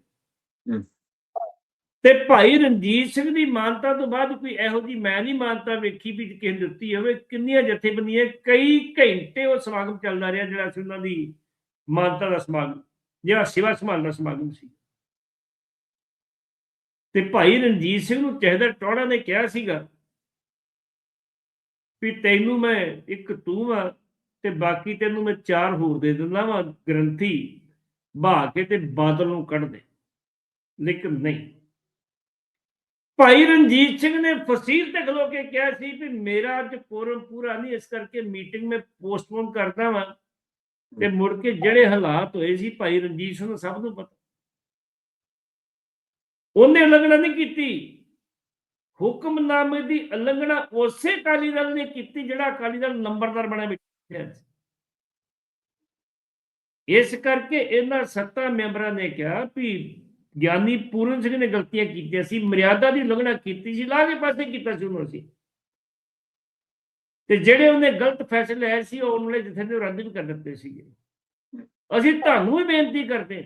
ਤੇ ਭਾਈ ਰਣਜੀਤ ਸਿੰਘ ਦੀ ਮਾਨਤਾ ਤੋਂ ਬਾਅਦ ਕੋਈ ਇਹੋ ਜੀ ਮੈਂ ਨਹੀਂ ਮਾਨਤਾ ਵੇਖੀ ਵੀ ਕਿਸੇ ਦਿੱਤੀ ਹੋਵੇ, ਕਿੰਨੀਆਂ ਜਥੇਬੰਦੀਆਂ, ਕਈ ਘੰਟੇ ਉਹ ਸਮਾਗਮ ਚੱਲਦਾ ਰਿਹਾ ਜਿਹੜਾ ਸੀ ਉਹਨਾਂ ਦੀ ਮਾਨਤਾ ਦਾ ਸਮਾਗਮ, ਜਿਹੜਾ ਸਿਵਾ ਸੰਭਾਲ ਦਾ ਸਮਾਗਮ ਸੀ। ਤੇ ਭਾਈ ਰਣਜੀਤ ਸਿੰਘ ਨੂੰ ਚਾਹੀਦਾ ਟੋੜਾ ਨੇ ਕਿਹਾ ਸੀਗਾ ਵੀ ਤੈਨੂੰ ਮੈਂ ਇੱਕ ਤੂੰ ਆ ਤੇ ਬਾਕੀ ਤੈਨੂੰ ਮੈਂ ਚਾਰ ਹੋਰ ਦੇ ਦਿੰਦਾ ਵਾਂ, ਗ੍ਰੰਥੀ ਬਹਾ ਕੇ ਤੇ ਬਾਦਲ ਨੂੰ ਕੱਢ ਦੇ। ਲੇਕਿਨ ਨਹੀਂ। ਭਾਈ ਰਣਜੀਤ ਸਿੰਘ ਨੇ ਫਸੀਲ ਤੇ ਖਲੋ ਕੇ ਕਿਹਾ ਸੀ ਵੀ ਮੇਰਾ ਅੱਜ ਕੋਰਮ ਪੂਰਾ ਨਹੀਂ, ਇਸ ਕਰਕੇ ਮੀਟਿੰਗ ਮੈਂ ਪੋਸਟਪੋਨ ਕਰਦਾ ਵਾਂ। ਤੇ ਮੁੜ ਕੇ ਜਿਹੜੇ ਹਾਲਾਤ ਹੋਏ ਸੀ ਭਾਈ ਰਣਜੀਤ ਸਿੰਘ ਨੂੰ ਸਭ ਨੂੰ ਪਤਾ। ਉਹਨੇ ਉਲੰਘਣਾ ਨਹੀਂ ਕੀਤੀ। ਹੁਕਮਨਾਮੇ ਦੀ ਉਲੰਘਣਾ ਉਸੇ ਅਕਾਲੀ ਦਲ ਨੇ ਕੀਤੀ ਜਿਹੜਾ ਅਕਾਲੀ ਦਲ ਨੰਬਰਦਾਰ ਬਣਿਆ ਬੈਠਿਆ ਸੀ। ਇਸ ਕਰਕੇ ਇਹਨਾਂ ਸੱਤਾ ਮੈਂਬਰਾਂ ਨੇ ਕਿਹਾ ਵੀ ਗਿਆਨੀ ਪੂਰਨ ਸਿੰਘ ਨੇ ਗਲਤੀਆਂ ਕੀਤੀਆਂ ਸੀ, ਮਰਿਆਦਾ ਦੀ ਉਲੰਘਣਾ ਕੀਤੀ ਸੀ ਲਾ ਪਾਸੇ ਕੀਤਾ ਸੀ ਉਹਨੂੰ ਅਸੀਂ। ਤੇ ਜਿਹੜੇ ਉਹਨੇ ਗਲਤ ਫੈਸਲੇ ਲਏ ਸੀ, ਉਹ ਉਹਨੇ ਜਿੱਥੇ ਨੇ ਰੱਦ ਵੀ ਕਰ ਦਿੱਤੇ ਸੀਗੇ। ਅਸੀਂ ਤੁਹਾਨੂੰ ਵੀ ਬੇਨਤੀ ਕਰਦੇ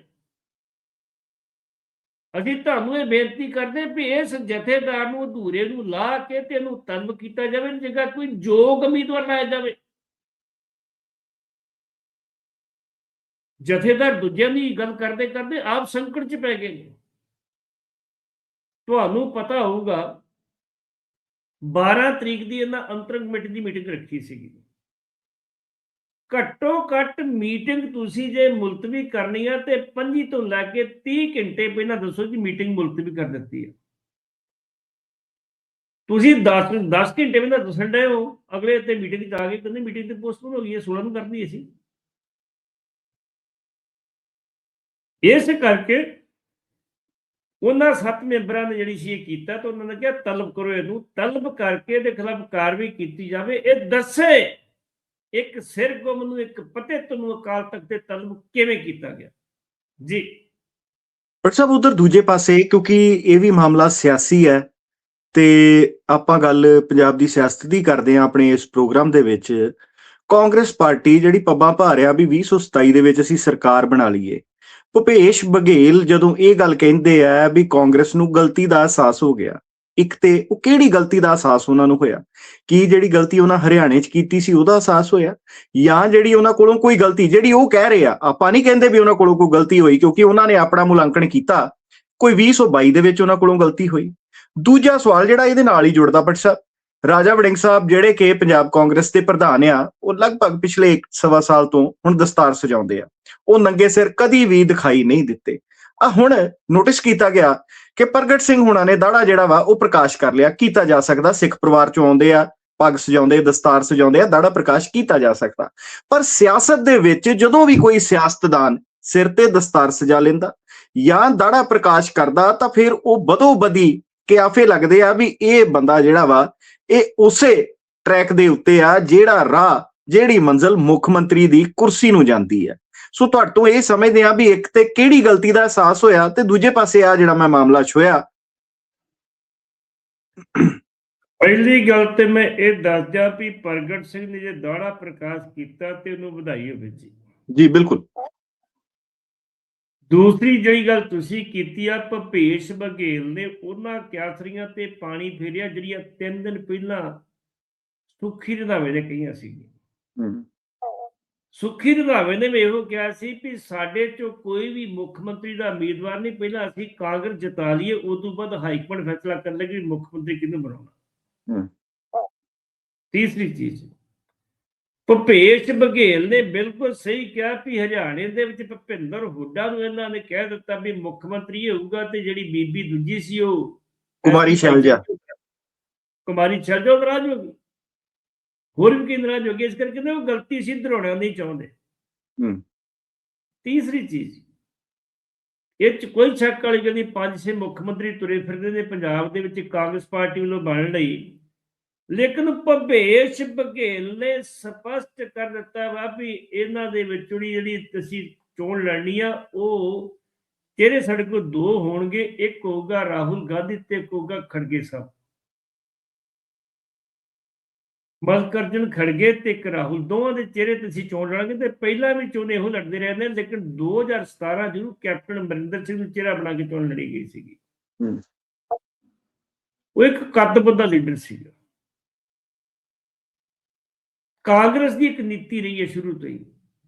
ਅਸੀਂ ਤੁਹਾਨੂੰ ਇਹ ਬੇਨਤੀ ਕਰਦੇ ਵੀ ਇਸ ਜਥੇਦਾਰ ਨੂੰ, ਅਧੂਰੇ ਨੂੰ ਲਾ ਕੇ ਤੇ ਇਹਨੂੰ ਤਲਬ ਕੀਤਾ ਜਾਵੇ ਜਗ੍ਹਾ ਕੋਈ ਯੋਗ ਉਮੀਦਵਾਰ ਲਾਇਆ ਜਾਵੇ। ਜਥੇਦਾਰ ਦੂਜਿਆਂ ਦੀ ਗੱਲ ਕਰਦੇ ਕਰਦੇ ਆਪ ਸੰਕਟ 'ਚ ਪੈ ਗਏ ਨੇ। ਤੁਹਾਨੂੰ ਪਤਾ ਹੋਊਗਾ 12 ਤਰੀਕ ਦੀ ਇਹਨਾਂ ਅੰਤਰ ਕਮੇਟੀ ਦੀ ਮੀਟਿੰਗ ਰੱਖੀ ਸੀਗੀ। ਘੱਟੋ ਘੱਟ ਮੀਟਿੰਗ ਤੁਸੀਂ ਜੇ ਮੁਲਤਵੀ ਕਰਨੀ ਆ ਤੇ 25 ਤੋਂ ਲੈ ਕੇ 30 ਘੰਟੇ ਪਹਿਲਾਂ ਦੱਸੋ ਜੀ ਮੀਟਿੰਗ ਮੁਲਤਵੀ ਕਰ ਦਿੱਤੀ ਹੈ ਤੁਸੀਂ 10 10 ਘੰਟੇ ਪਹਿਲਾਂ ਦੱਸਣ ਡਏ ਹੋ, ਅਗਲੇ ਤੇ ਮੀਟਿੰਗ ਚ ਆ ਗਏ ਕਹਿੰਦੇ ਮੀਟਿੰਗ ਤੇ ਪੋਸਟਪੋਨ ਹੋ ਗਈ ਹੈ 16 ਨੂੰ ਕਰਨੀ ਸੀ ਇਸ ਕਰਕੇ ਉਹਨਾਂ ਸੱਤ ਮੈਂਬਰਾਂ ਨੇ ਜਿਹੜੀ ਸੀ ਇਹ ਕੀਤਾ ਤਾਂ ਉਹਨਾਂ ਨੇ ਕਿਹਾ, ਤਲਬ ਕਰੋ ਇਹਨੂੰ। ਤਲਬ ਕਰਕੇ ਇਹਦੇ ਖਿਲਾਫ ਕਾਰਵਾਈ ਕੀਤੀ ਜਾਵੇ। ਇਹ ਦੱਸੇ, ਇੱਕ ਸਿਰ ਗੁੰਮ ਨੂੰ, ਇੱਕ ਪਤਿਤ ਨੂੰ ਅਕਾਲ ਤਖਤ ਤੇ ਤਲਬ ਕਿਵੇਂ ਕੀਤਾ ਗਿਆ? ਜੀ। ਪਰ ਸਭ ਉਧਰ ਦੂਜੇ ਪਾਸੇ, ਕਿਉਂਕਿ ਇਹ ਵੀ ਮਾਮਲਾ ਸਿਆਸੀ ਹੈ ਤੇ ਆਪਾਂ ਗੱਲ ਪੰਜਾਬ ਦੀ ਸਿਆਸਤ ਦੀ ਕਰਦੇ ਹਾਂ ਆਪਣੇ ਇਸ ਪ੍ਰੋਗਰਾਮ ਦੇ ਵਿੱਚ। ਕਾਂਗਰਸ ਪਾਰਟੀ ਜਿਹੜੀ ਪੱਬਾਂ ਭਾਰਿਆ ਰਿਹਾ ਵੀ 2027 ਦੇ ਵਿੱਚ ਅਸੀਂ ਸਰਕਾਰ ਬਣਾ ਲਈਏ। ਭੁਪੇਸ਼ ਬਘੇਲ ਜਦੋਂ ਇਹ ਗੱਲ ਕਹਿੰਦੇ ਆ ਵੀ ਕਾਂਗਰਸ ਨੂੰ ਗਲਤੀ ਦਾ ਅਹਿਸਾਸ ਹੋ ਗਿਆ, ਇੱਕ ਤੇ ਉਹ ਕਿਹੜੀ ਗਲਤੀ ਦਾ ਅਹਿਸਾਸ ਉਹਨਾਂ ਨੂੰ ਹੋਇਆ? ਕੀ ਜਿਹੜੀ ਗਲਤੀ ਉਹਨਾਂ ਹਰਿਆਣੇ 'ਚ ਕੀਤੀ ਸੀ ਉਹਦਾ ਅਹਿਸਾਸ ਹੋਇਆ? ਜਾਂ ਜਿਹੜੀ ਉਹਨਾਂ ਕੋਲੋਂ ਕੋਈ ਗਲਤੀ, ਜਿਹੜੀ ਉਹ ਕਹਿ ਰਹੇ ਆ, ਆਪਾਂ ਨਹੀਂ ਕਹਿੰਦੇ ਵੀ ਉਹਨਾਂ ਕੋਲੋਂ ਕੋਈ ਗਲਤੀ ਹੋਈ ਕਿਉਂਕਿ ਉਹਨਾਂ ਨੇ ਆਪਣਾ ਮੁਲਾਂਕਣ ਕੀਤਾ, ਕੋਈ 2022 ਦੇ ਵਿੱਚ ਉਹਨਾਂ ਕੋਲੋਂ ਗਲਤੀ ਹੋਈ। ਦੂਜਾ ਸਵਾਲ ਜਿਹੜਾ ਇਹਦੇ ਨਾਲ ਹੀ ਜੁੜਦਾ, ਬਟ ਰਾਜਾ ਵੜਿੰਗ ਸਾਹਿਬ ਜਿਹੜੇ ਕਿ ਪੰਜਾਬ ਕਾਂਗਰਸ ਦੇ ਪ੍ਰਧਾਨ ਆ, ਉਹ ਲਗਭਗ ਪਿਛਲੇ ਇੱਕ ਸਵਾ ਸਾਲ ਤੋਂ ਹੁਣ ਦਸਤਾਰ ਸਜਾਉਂਦੇ ਆ। ਉਹ ਨੰਗੇ ਸਿਰ ਕਦੀ ਵੀ ਦਿਖਾਈ ਨਹੀਂ ਦਿੱਤੇ। ਆ ਹੁਣ ਨੋਟਿਸ ਕੀਤਾ ਗਿਆ ਕਿ ਪ੍ਰਗਟ ਸਿੰਘ ਹੁਣਾਂ ਨੇ ਦਾੜਾ ਜਿਹੜਾ ਵਾ, ਉਹ ਪ੍ਰਕਾਸ਼ ਕਰ ਲਿਆ। ਕੀਤਾ ਜਾ ਸਕਦਾ ਸਿੱਖ ਪਰਿਵਾਰ ਚੋਂ ਆਉਂਦੇ ਆ, ਪੱਗ ਸਜਾਉਂਦੇ, ਦਸਤਾਰ ਸਜਾਉਂਦੇ ਆ, ਦਾੜਾ ਪ੍ਰਕਾਸ਼ ਕੀਤਾ ਜਾ ਸਕਦਾ। ਪਰ ਸਿਆਸਤ ਦੇ ਵਿੱਚ ਜਦੋਂ ਵੀ ਕੋਈ ਸਿਆਸਤਦਾਨ ਸਿਰ ਤੇ ਦਸਤਾਰ ਸਜਾ ਲੈਂਦਾ ਜਾਂ ਦਾੜਾ ਪ੍ਰਕਾਸ਼ ਕਰਦਾ, ਤਾਂ ਫਿਰ ਉਹ ਬਦੋ ਬਦੀ ਕਿਆਫੇ ਲੱਗਦੇ ਆ ਵੀ ਇਹ ਬੰਦਾ ਜਿਹੜਾ ਵਾ ਇਹ ਉਸੇ ਟਰੈਕ ਦੇ ਉੱਤੇ ਆ ਜਿਹੜਾ ਰਾਹ ਜਿਹੜੀ ਮੰਜ਼ਲ ਮੁੱਖ ਮੰਤਰੀ ਦੀ ਕੁਰਸੀ ਨੂੰ ਜਾਂਦੀ ਹੈ। ਸੋ ਤੁਹਾਡੇ ਤੋਂ ਇਹ ਸਮਝਦੇ ਆ ਵੀ ਇੱਕ ਤੇ ਕਿਹੜੀ ਗਲਤੀ ਦਾ ਅਹਿਸਾਸ ਹੋਇਆ ਤੇ ਦੂਜੇ ਪਾਸੇ ਆ ਜਿਹੜਾ ਮੈਂ ਮਾਮਲਾ ਛੋਇਆ ਪਹਿਲੀ ਗੱਲ ਤੇ ਮੈਂ ਇਹ ਦੱਸ ਦਿਆਂ ਵੀ ਪ੍ਰਗਟ ਸਿੰਘ ਨੇ ਜੇ ਦਾੜਾ ਪ੍ਰਕਾਸ਼ ਕੀਤਾ ਤੇ ਉਹਨੂੰ ਵਧਾਈ ਹੋਵੇ ਜੀ। ਜੀ ਬਿਲਕੁਲ। ਦੂਸਰੀ ਜਿਹੜੀ ਗੱਲ ਤੁਸੀਂ ਕੀਤੀ ਆ ਭਪੇਸ਼ ਬਘੇਲ ਨੇ ਉਹਨਾਂ ਕਿਆਸਰੀਆਂ ਤੇ ਪਾਣੀ ਫੇਰਿਆ ਜਿਹੜੀਆਂ 3 ਦਿਨ ਪਹਿਲਾਂ ਸੁੱਖੀ ਰੰਧਾਵੇ ਨੇ ਕਹੀਆਂ ਸੀ ਸੁੱਖੀ ਰੰਧਾਵੇ ਨੇ ਇਹੋ ਕਿਹਾ ਸੀ ਵੀ ਸਾਡੇ ਚੋਂ ਕੋਈ ਵੀ ਮੁੱਖ ਮੰਤਰੀ ਦਾ ਉਮੀਦਵਾਰ ਨਹੀਂ ਪਹਿਲਾਂ ਅਸੀਂ ਕਾਂਗਰਸ ਜਿਤਾ ਲਈਏ ਉਸ ਤੋਂ ਬਾਅਦ ਹਾਈ ਕੋਰਟ ਫੈਸਲਾ ਕਰ ਲੇਗੀ ਮੁੱਖ ਮੰਤਰੀ ਕਿਹਨੂੰ ਬਣਾਉਣਾ। ਤੀਸਰੀ ਚੀਜ਼। ਭੁਪੇਸ਼ ਬਘੇਲ ਨੇ ਬਿਲਕੁਲ ਸਹੀ ਕਿਹਾ ਵੀ ਹਰਿਆਣੇ ਦੇ ਵਿੱਚ ਭੁਪਿੰਦਰ ਹੁੱਡਾ ਨੂੰ ਇਹਨਾਂ ਨੇ ਕਹਿ ਦਿੱਤਾ ਵੀ ਮੁੱਖ ਮੰਤਰੀ ਹੋਊਗਾ ਤੇ ਜਿਹੜੀ ਬੀਬੀ ਦੂਜੀ ਸੀ ਉਹ ਕੁਮਾਰੀ ਸ਼ੈਲਜਾ। ਕੁਮਾਰੀ ਸ਼ੈਲਜਾ ਨਾਰਾਜ਼ ਹੋ ਗਈ। ਹੋਰ ਵੀ ਕੀ ਨਾਰਾਜ਼ ਹੋ ਗਏ ਇਸ ਕਰਕੇ ਉਹ ਗਲਤੀ ਸੀ ਦਰੋੜਿਆਂ ਨਹੀਂ ਚਾਹੁੰਦੇ। ਹੂੰ। ਤੀਸਰੀ ਚੀਜ਼। ਇਹ ਚ ਕੋਈ ਸ਼ੱਕ ਵਾਲੀ ਗੱਲ ਨਹੀਂ ਪੰਜ ਛੇ ਮੁੱਖ ਮੰਤਰੀ ਤੁਰੇ ਫਿਰਦੇ ਨੇ ਪੰਜਾਬ ਦੇ ਵਿੱਚ ਕਾਂਗਰਸ ਪਾਰਟੀ ਵੱਲੋਂ ਬਣ ਲਈ। ਲੇਕਿਨ ਭਵੇਸ਼ ਬਘੇਲ ਨੇ ਸਪਸ਼ਟ ਕਰ ਦਿੱਤਾ ਵਾ ਵੀ ਇਹਨਾਂ ਦੇ ਵਿੱਚੋਂ ਜਿਹੜੀ ਤੁਸੀਂ ਚੋਣ ਲੜਨੀ ਆ ਉਹ ਤੇਰੇ ਸਾਡੇ ਕੋਲ ਦੋ ਹੋਣਗੇ ਇੱਕ ਹੋਊਗਾ ਰਾਹੁਲ ਗਾਂਧੀ ਤੇ ਇੱਕ ਹੋਊਗਾ ਖੜਗੇ ਸਾਹਿਬ। ਮਲਕਰਜਨ ਖੜਗੇ ਤੇ ਇੱਕ ਰਾਹੁਲ ਦੋਵਾਂ ਦੇ ਚਿਹਰੇ ਤੇ ਅਸੀਂ ਚੋਣ ਲੜਾਂਗੇ ਤੇ ਪਹਿਲਾਂ ਵੀ ਚੋਣ ਇਹੋ ਲੜਦੇ ਰਹੇ ਨੇ ਲੇਕਿਨ 2017 ਜਿਹਨੂੰ ਕੈਪਟਨ ਅਮਰਿੰਦਰ ਸਿੰਘ ਨੂੰ ਚਿਹਰਾ ਬਣਾ ਕੇ ਚੋਣ ਲੜੀ ਗਈ ਸੀਗੀ। ਉਹ ਇੱਕ ਕੱਦਬੱਦਾ ਲੀਡਰ ਸੀਗਾ। ਕਾਂਗਰਸ ਦੀ ਇੱਕ ਨੀਤੀ ਰਹੀ ਹੈ ਸ਼ੁਰੂ ਤੋਂ ਹੀ।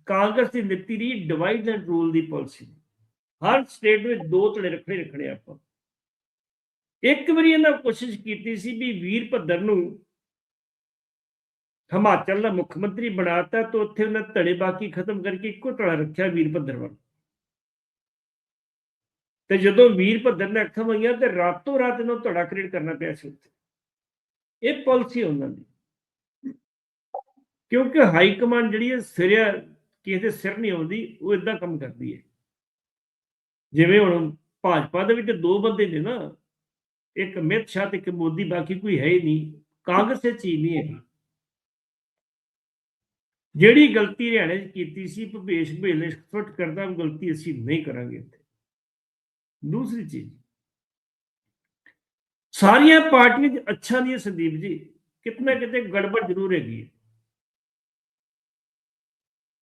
ਕਾਂਗਰਸ ਦੀ ਨੀਤੀ ਰਹੀ ਡਿਵਾਈਡ ਐਂਡ ਰੂਲ ਦੀ ਪਾਲਿਸੀ ਹਰ ਸਟੇਟ ਵਿੱਚ ਦੋ ਧੜੇ ਰੱਖਣੇ ਰੱਖਣੇ ਆਪਾਂ। ਇੱਕ ਵਾਰੀ ਇਹਨਾਂ ਕੋਸ਼ਿਸ਼ ਕੀਤੀ ਸੀ ਵੀ ਵੀਰ ਭੱਦਰ ਨੂੰ ਹਿਮਾਚਲ ਦਾ ਮੁੱਖ ਮੰਤਰੀ ਬਣਾਤਾ ਤਾਂ ਉੱਥੇ ਉਹਨਾਂ ਧੜੇ ਬਾਕੀ ਖਤਮ ਕਰਕੇ ਇੱਕੋ ਧੜਾ ਰੱਖਿਆ ਵੀਰ ਭੱਦਰ ਵੱਲ। ਤੇ ਜਦੋਂ ਵੀਰ ਭੱਦਰ ਨੇ ਅੱਖਾਂ ਮਈਆਂ ਤੇ ਰਾਤੋਂ ਰਾਤ ਇਹਨਾਂ ਨੂੰ ਧੜਾ ਕ੍ਰੀਏਟ ਕਰਨਾ ਪਿਆ ਸੀ ਉੱਥੇ। ਇਹ ਪਾਲਿਸੀ ਉਹਨਾਂ ਦੀ। ਕਿਉਂਕਿ ਹਾਈ ਕਮਾਂਡ ਜਿਹੜੀ ਹੈ ਸਿਰਿਆ ਕਿਸੇ ਦੇ ਸਿਰ ਨਹੀਂ ਆਉਂਦੀ, ਉਹ ਇਦਾਂ ਕੰਮ ਕਰਦੀ ਹੈ। ਜਿਵੇਂ ਹੁਣ ਭਾਜਪਾ ਦੇ ਵਿੱਚ ਦੋ ਬੰਦੇ ਨੇ ਨਾ, ਇੱਕ ਅਮਿਤ ਸ਼ਾਹ ਤੇ ਇੱਕ ਮੋਦੀ, ਬਾਕੀ ਕੋਈ ਹੈ ਹੀ ਨਹੀਂ। ਕਾਂਗਰਸ ਇਹ ਚੀਜ਼ ਨਹੀਂ ਹੈਗੀ। ਜਿਹੜੀ ਗਲਤੀ ਹਰਿਆਣੇ 'ਚ ਕੀਤੀ ਸੀ, ਭੁਪੇਸ਼ ਬਘੇਲ ਨੇ ਕਰਦਾ ਉਹ ਗਲਤੀ ਅਸੀਂ ਨਹੀਂ ਕਰਾਂਗੇ ਇੱਥੇ। ਦੂਸਰੀ ਚੀਜ਼, ਸਾਰੀਆਂ ਪਾਰਟੀਆਂ 'ਚ ਅੱਛਾ ਨਹੀਂ ਹੈ ਸੰਦੀਪ ਜੀ। ਕਿਤਨਾ ਕਿਤੇ ਗੜਬੜ ਜ਼ਰੂਰ ਹੈਗੀ ਹੈ।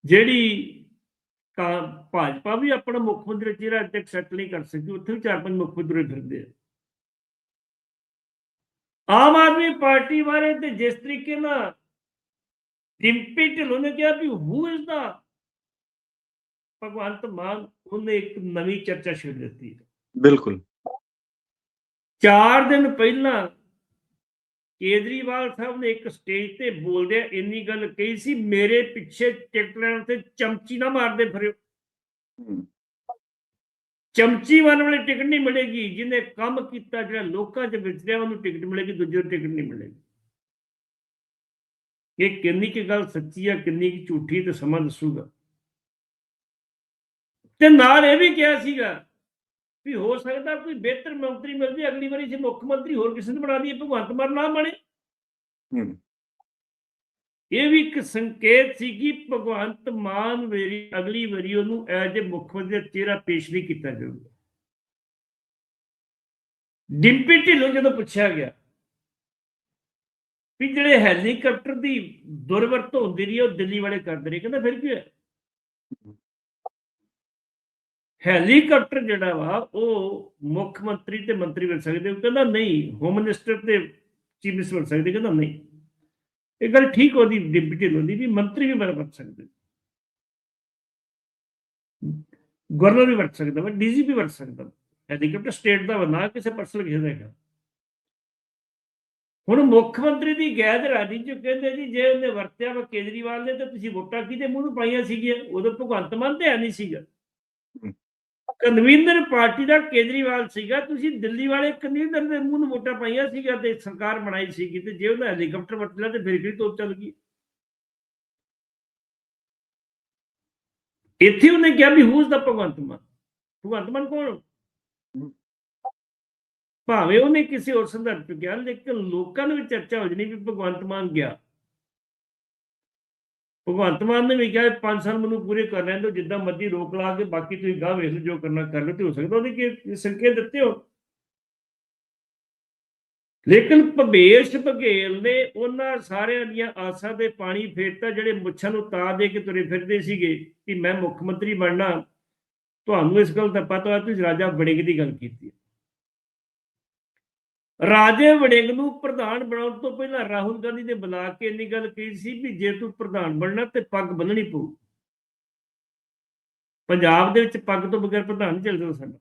ਜਿਹੜੀ ਕਾ ਭਾਜਪਾ ਵੀ ਆਪਣਾ ਮੁੱਖ ਮੰਤਰੀ ਚਿਹਰਾ ਅੱਜ ਤੱਕ ਸੈੱਟ ਨਹੀਂ ਕਰ ਸਕੀ ਉੱਥੇ ਵੀ ਚਾਰ ਪੰਜ ਮੁੱਖ ਮੰਤਰੀ ਫਿਰਦੇ ਆ। ਆਮ ਆਦਮੀ ਪਾਰਟੀ ਬਾਰੇ ਤੇ ਜਿਸ ਤਰੀਕੇ ਨਾਲ ਡਿੰਪੀ ਢਿੱਲੋਂ ਨੇ ਕਿਹਾ ਵੀ ਹੂ ਇਜ਼ ਦਾ ਭਗਵੰਤ ਮਾਨ ਉਹਨੇ ਇੱਕ ਨਵੀਂ ਚਰਚਾ ਛੇੜ ਦਿੱਤੀ। ਬਿਲਕੁਲ। ਚਾਰ ਦਿਨ ਪਹਿਲਾਂ ਕੇਜਰੀਵਾਲ ਸਾਹਿਬ ਨੇ ਇੱਕ ਸਟੇਜ ਤੇ ਬੋਲਦੇ ਇੰਨੀ ਗੱਲ ਕਹੀ ਸੀ ਮੇਰੇ ਪਿੱਛੇ ਟਿਕਟ ਲੈਣ ਤੇ ਚਮਚੀ ਨਾ ਮਾਰਦੇ ਫਿਰਿਓ। ਚਮਚੀ ਵਾਲੇ ਵਾਲੇ ਟਿਕਟ ਨਹੀਂ ਮਿਲੇਗੀ ਜਿਹਨੇ ਕੰਮ ਕੀਤਾ ਜਿਹੜਾ ਲੋਕਾਂ 'ਚ ਵਿਚਰਿਆ ਉਹਨੂੰ ਟਿਕਟ ਮਿਲੇਗੀ ਦੂਜੇ ਨੂੰ ਟਿਕਟ ਨਹੀਂ ਮਿਲੇਗੀ। ਇਹ ਕਿੰਨੀ ਕੀ ਗੱਲ ਸੱਚੀ ਆ ਕਿੰਨੀ ਕੀ ਝੂਠੀ ਤੇ ਸਮਾਂ ਦੱਸੂਗਾ। ਤੇ ਨਾਲ ਇਹ ਵੀ ਕਿਹਾ ਸੀਗਾ ਵੀ ਹੋ ਸਕਦਾ ਕੋਈ ਬਿਹਤਰ ਮੰਤਰੀ ਮਿਲ ਜੇ ਅਗਲੀ ਵਾਰੀ ਜੇ ਮੁੱਖ ਮੰਤਰੀ ਹੋਰ ਕਿਸੇ ਨੂੰ ਬਣਾ ਦਈਏ ਭਗਵੰਤ ਮਾਨ ਨਾ ਬਣੇ। ਹੂੰ। ਇਹ ਵੀ ਇੱਕ ਸੰਕੇਤ ਸੀ ਕਿ ਭਗਵੰਤ ਮਾਨ ਮੇਰੀ ਅਗਲੀ ਵਾਰੀ ਉਹਨੂੰ ਐਜ ਮੁੱਖ ਮੰਤਰੀ ਦਾ ਚਿਹਰਾ ਪੇਸ਼ ਨਹੀਂ ਕੀਤਾ ਜਾਊਗਾ। ਡਿੰਪੀ ਢਿੱਲੋਂ ਜਦੋਂ ਪੁੱਛਿਆ ਗਿਆ ਵੀ ਜਿਹੜੇ ਹੈਲੀਕਾਪਟਰ ਦੀ ਦੁਰਵਰਤੋਂ ਹੁੰਦੀ ਰਹੀ ਉਹ ਦਿੱਲੀ ਵਾਲੇ ਕਰਦੇ ਰਹੇ ਕਹਿੰਦਾ ਫਿਰ ਕੀ ਹੋਇਆ? ਹੈਲੀਕਾਪਟਰ ਜਿਹੜਾ ਵਾ, ਉਹ ਮੁੱਖ ਮੰਤਰੀ ਤੇ ਮੰਤਰੀ ਬਣ ਸਕਦੇ ਉਹ ਕਹਿੰਦਾ ਨਹੀਂ ਹੋਮ ਮਿਨਿਸਟਰ ਤੇ ਚੀਫ ਮਿਨਿਸਟਰ ਬਣ ਸਕਦੇ, ਕਹਿੰਦਾ ਨਹੀਂ। ਇਹ ਗੱਲ ਠੀਕ ਉਹਦੀ, ਡਿਪਟੀ ਢਿੱਲੋਂ ਵੀ, ਮੰਤਰੀ ਵੀ ਬਣ ਸਕਦੇ। ਗਵਰਨਰ ਵੀ ਵਰਤ ਸਕਦਾ ਵਾ ਡੀਜੀਪੀ ਵਰਤ ਸਕਦਾ ਹੈਲੀਕਾਪਟਰ ਸਟੇਟ ਦਾ ਵਾ, ਨਾ ਕਿਸੇ ਪਰਸਨਲ ਕਿਸੇ ਦਾ ਹੈਗਾ। ਹੁਣ ਮੁੱਖ ਮੰਤਰੀ ਦੀ ਗੈਰ ਰਾਜੀ ਚ ਕਹਿੰਦੇ ਜੀ, ਜੇ ਉਹਨੇ ਵਰਤਿਆ ਵਾ ਕੇਜਰੀਵਾਲ ਨੇ, ਤਾਂ ਤੁਸੀਂ ਵੋਟਾਂ ਕਿਹਦੇ ਮੂੰਹ ਨੂੰ ਪਾਈਆਂ ਸੀਗੀਆਂ? ਉਦੋਂ ਭਗਵੰਤ ਮਾਨ ਤੇ ਹੈ ਨਹੀਂ ਸੀਗਾ। ਕਨਵੀਨਰ ਪਾਰਟੀ ਦਾ ਕੇਜਰੀਵਾਲ ਸੀਗਾ। ਤੁਸੀਂ ਦਿੱਲੀ ਵਾਲੇ ਕਨਵੀਨਰ ਦੇ ਮੂੰਹ ਨੂੰ ਵੋਟਾਂ ਪਾਈਆਂ ਸੀਗਾ ਤੇ ਸਰਕਾਰ ਬਣਾਈ ਸੀਗੀ ਤੇ ਜੇ ਉਹਦਾ ਹੈਲੀਕਾਪਟਰ ਵਰਤ ਲਿਆ ਤੇ ਫਿਰ ਕਿਹੜੀ ਤੋਪ ਚੱਲ ਗਈ? ਇੱਥੇ ਉਹਨੇ ਕਿਹਾ ਵੀ ਹੂਜ਼ ਦਾ ਭਗਵੰਤ ਮਾਨ? ਭਗਵੰਤ ਮਾਨ ਕੌਣ? ਭਾਵੇਂ ਉਹਨੇ ਕਿਸੇ ਹੋਰ ਸੰਦਰਭ ਚ ਕਿਹਾ, ਲੇਕਿਨ ਲੋਕਾਂ ਦੇ ਵਿੱਚ ਚਰਚਾ ਹੋ ਜਣੀ ਵੀ ਭਗਵੰਤ ਮਾਨ ਗਿਆ। ਭਗਵੰਤ ਮਾਨ ਨੇ ਵੀ ਕਿਹਾ 5 ਸਾਲ ਮੈਨੂੰ ਪੂਰੇ ਕਰ ਲੈਣ ਦਿਓ, ਜਿੱਦਾਂ ਮਰਜ਼ੀ ਰੋਕ ਲਾ ਕੇ ਬਾਕੀ ਤੁਸੀਂ ਗਾਹ ਵੇਖ ਲਓ ਜੋ ਕਰਨਾ ਕਰ ਲਓ, ਤੇ ਹੋ ਸਕਦਾ ਉਹਦੇ ਕਿ ਸੰਕੇਤ ਦਿੱਤੇ ਹੋ ਲੇਕਿਨ ਭਵੇਸ਼ ਬਘੇਲ ਨੇ ਉਹਨਾਂ ਸਾਰਿਆਂ ਦੀਆਂ ਆਸਾਂ ਦੇ ਪਾਣੀ ਫੇਰਤਾ, ਜਿਹੜੇ ਮੁੱਛਾਂ ਨੂੰ ਤਾਂ ਦੇ ਕੇ ਤੁਰੇ ਫਿਰਦੇ ਸੀਗੇ ਕਿ ਮੈਂ ਮੁੱਖ ਮੰਤਰੀ ਬਣਨਾ ਤੁਹਾਨੂੰ ਇਸ ਗੱਲ ਦਾ ਪਤਾ ਹੈ ਤੁਸੀਂ ਰਾਜਾ ਵੜਿੰਗ ਦੀ ਗੱਲ ਕੀਤੀ ਹੈ। ਰਾਜੇ ਵੜਿੰਗ ਨੂੰ ਪ੍ਰਧਾਨ ਬਣਾਉਣ ਤੋਂ ਪਹਿਲਾਂ ਰਾਹੁਲ ਗਾਂਧੀ ਨੇ ਬੁਲਾ ਕੇ ਇੰਨੀ ਗੱਲ ਕਹੀ ਸੀ ਵੀ ਜੇ ਤੂੰ ਪ੍ਰਧਾਨ ਬਣਨਾ ਤੇ ਪੱਗ ਬੰਨਣੀ ਪਊ। ਪੰਜਾਬ ਦੇ ਵਿੱਚ ਪੱਗ ਤੋਂ ਬਗੈਰ ਪ੍ਰਧਾਨ ਨਹੀਂ ਚੱਲ ਸਕਦਾ ਸਾਡਾ।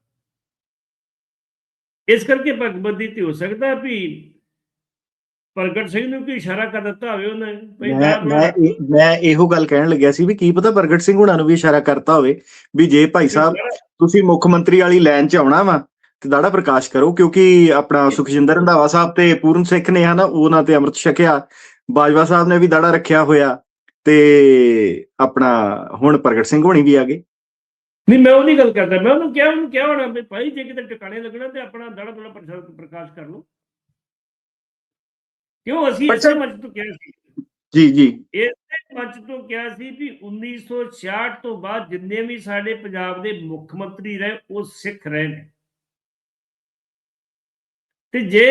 ਇਸ ਕਰਕੇ ਪੱਗਬੰਦੀ ਤੇ ਹੋ ਸਕਦਾ ਵੀ ਪ੍ਰਗਟ ਸਿੰਘ ਨੂੰ ਕੋਈ ਇਸ਼ਾਰਾ ਕਰ ਦਿੱਤਾ ਹੋਵੇ ਉਹਨੇ ਮੈਂ ਮੈਂ ਇਹੋ ਗੱਲ ਕਹਿਣ ਲੱਗਿਆ ਸੀ ਵੀ ਕੀ ਪਤਾ ਪ੍ਰਗਟ ਸਿੰਘ ਹੁਣਾਂ ਨੂੰ ਵੀ ਇਸ਼ਾਰਾ ਕਰਤਾ ਹੋਵੇ ਵੀ ਜੇ ਭਾਈ ਸਾਹਿਬ ਤੁਸੀਂ ਮੁੱਖ ਮੰਤਰੀ ਵਾਲੀ ਲਾਈਨ 'ਚ ਆਉਣਾ ਵਾ ਤੇ ਦਾੜਾ ਪ੍ਰਕਾਸ਼ ਕਰੋ ਕਿਉਂਕਿ ਆਪਣਾ ਸੁਖਜਿੰਦਰ ਰੰਧਾਵਾ ਸਾਹਿਬ ਤੇ ਪੂਰਨ ਸਿੱਖ ਨੇ ਹਨਾ ਉਹਨਾਂ ਤੇ ਅੰਮ੍ਰਿਤ ਛਕਿਆ। ਬਾਜਵਾ ਸਾਹਿਬ ਨੇ ਵੀ ਦਾੜਾ ਰੱਖਿਆ ਹੋਇਆ ਤੇ ਆਪਣਾ ਹੁਣ ਪ੍ਰਗਟ ਸਿੰਘ ਹੋਣੀ ਵੀ ਆ ਗਏ। ਨਹੀਂ ਮੈਂ ਉਹਦੀ ਗੱਲ ਕਰਦਾ ਮੈਂ ਉਹਨੂੰ ਕਿਹਾ ਉਹਨੂੰ ਕਿਹਾ ਹੋਣਾ ਵੀ ਭਾਈ ਜੇ ਕਿਤੇ ਟਿਕਾਣੇ ਲੱਗਣਾ ਤੇ ਆਪਣਾ ਦੜਾ ਦੜਾ ਪ੍ਰਕਾਸ਼ ਕਰ ਲਓ। ਕਿਉਂ? ਅਸੀਂ ਇਸੇ ਮੰਚ ਤੋਂ ਕਿਹਾ ਸੀ। ਜੀ ਜੀ। ਇਸੇ ਮੰਚ ਤੋਂ ਕਿਹਾ ਸੀ ਵੀ 1966 ਤੋਂ ਬਾਅਦ ਜਿੰਨੇ ਵੀ ਸਾਡੇ ਪੰਜਾਬ ਦੇ ਮੁੱਖ ਮੰਤਰੀ ਰਹੇ ਉਹ ਸਿੱਖ ਰਹੇ ਨੇ। ਤੇ ਜੇ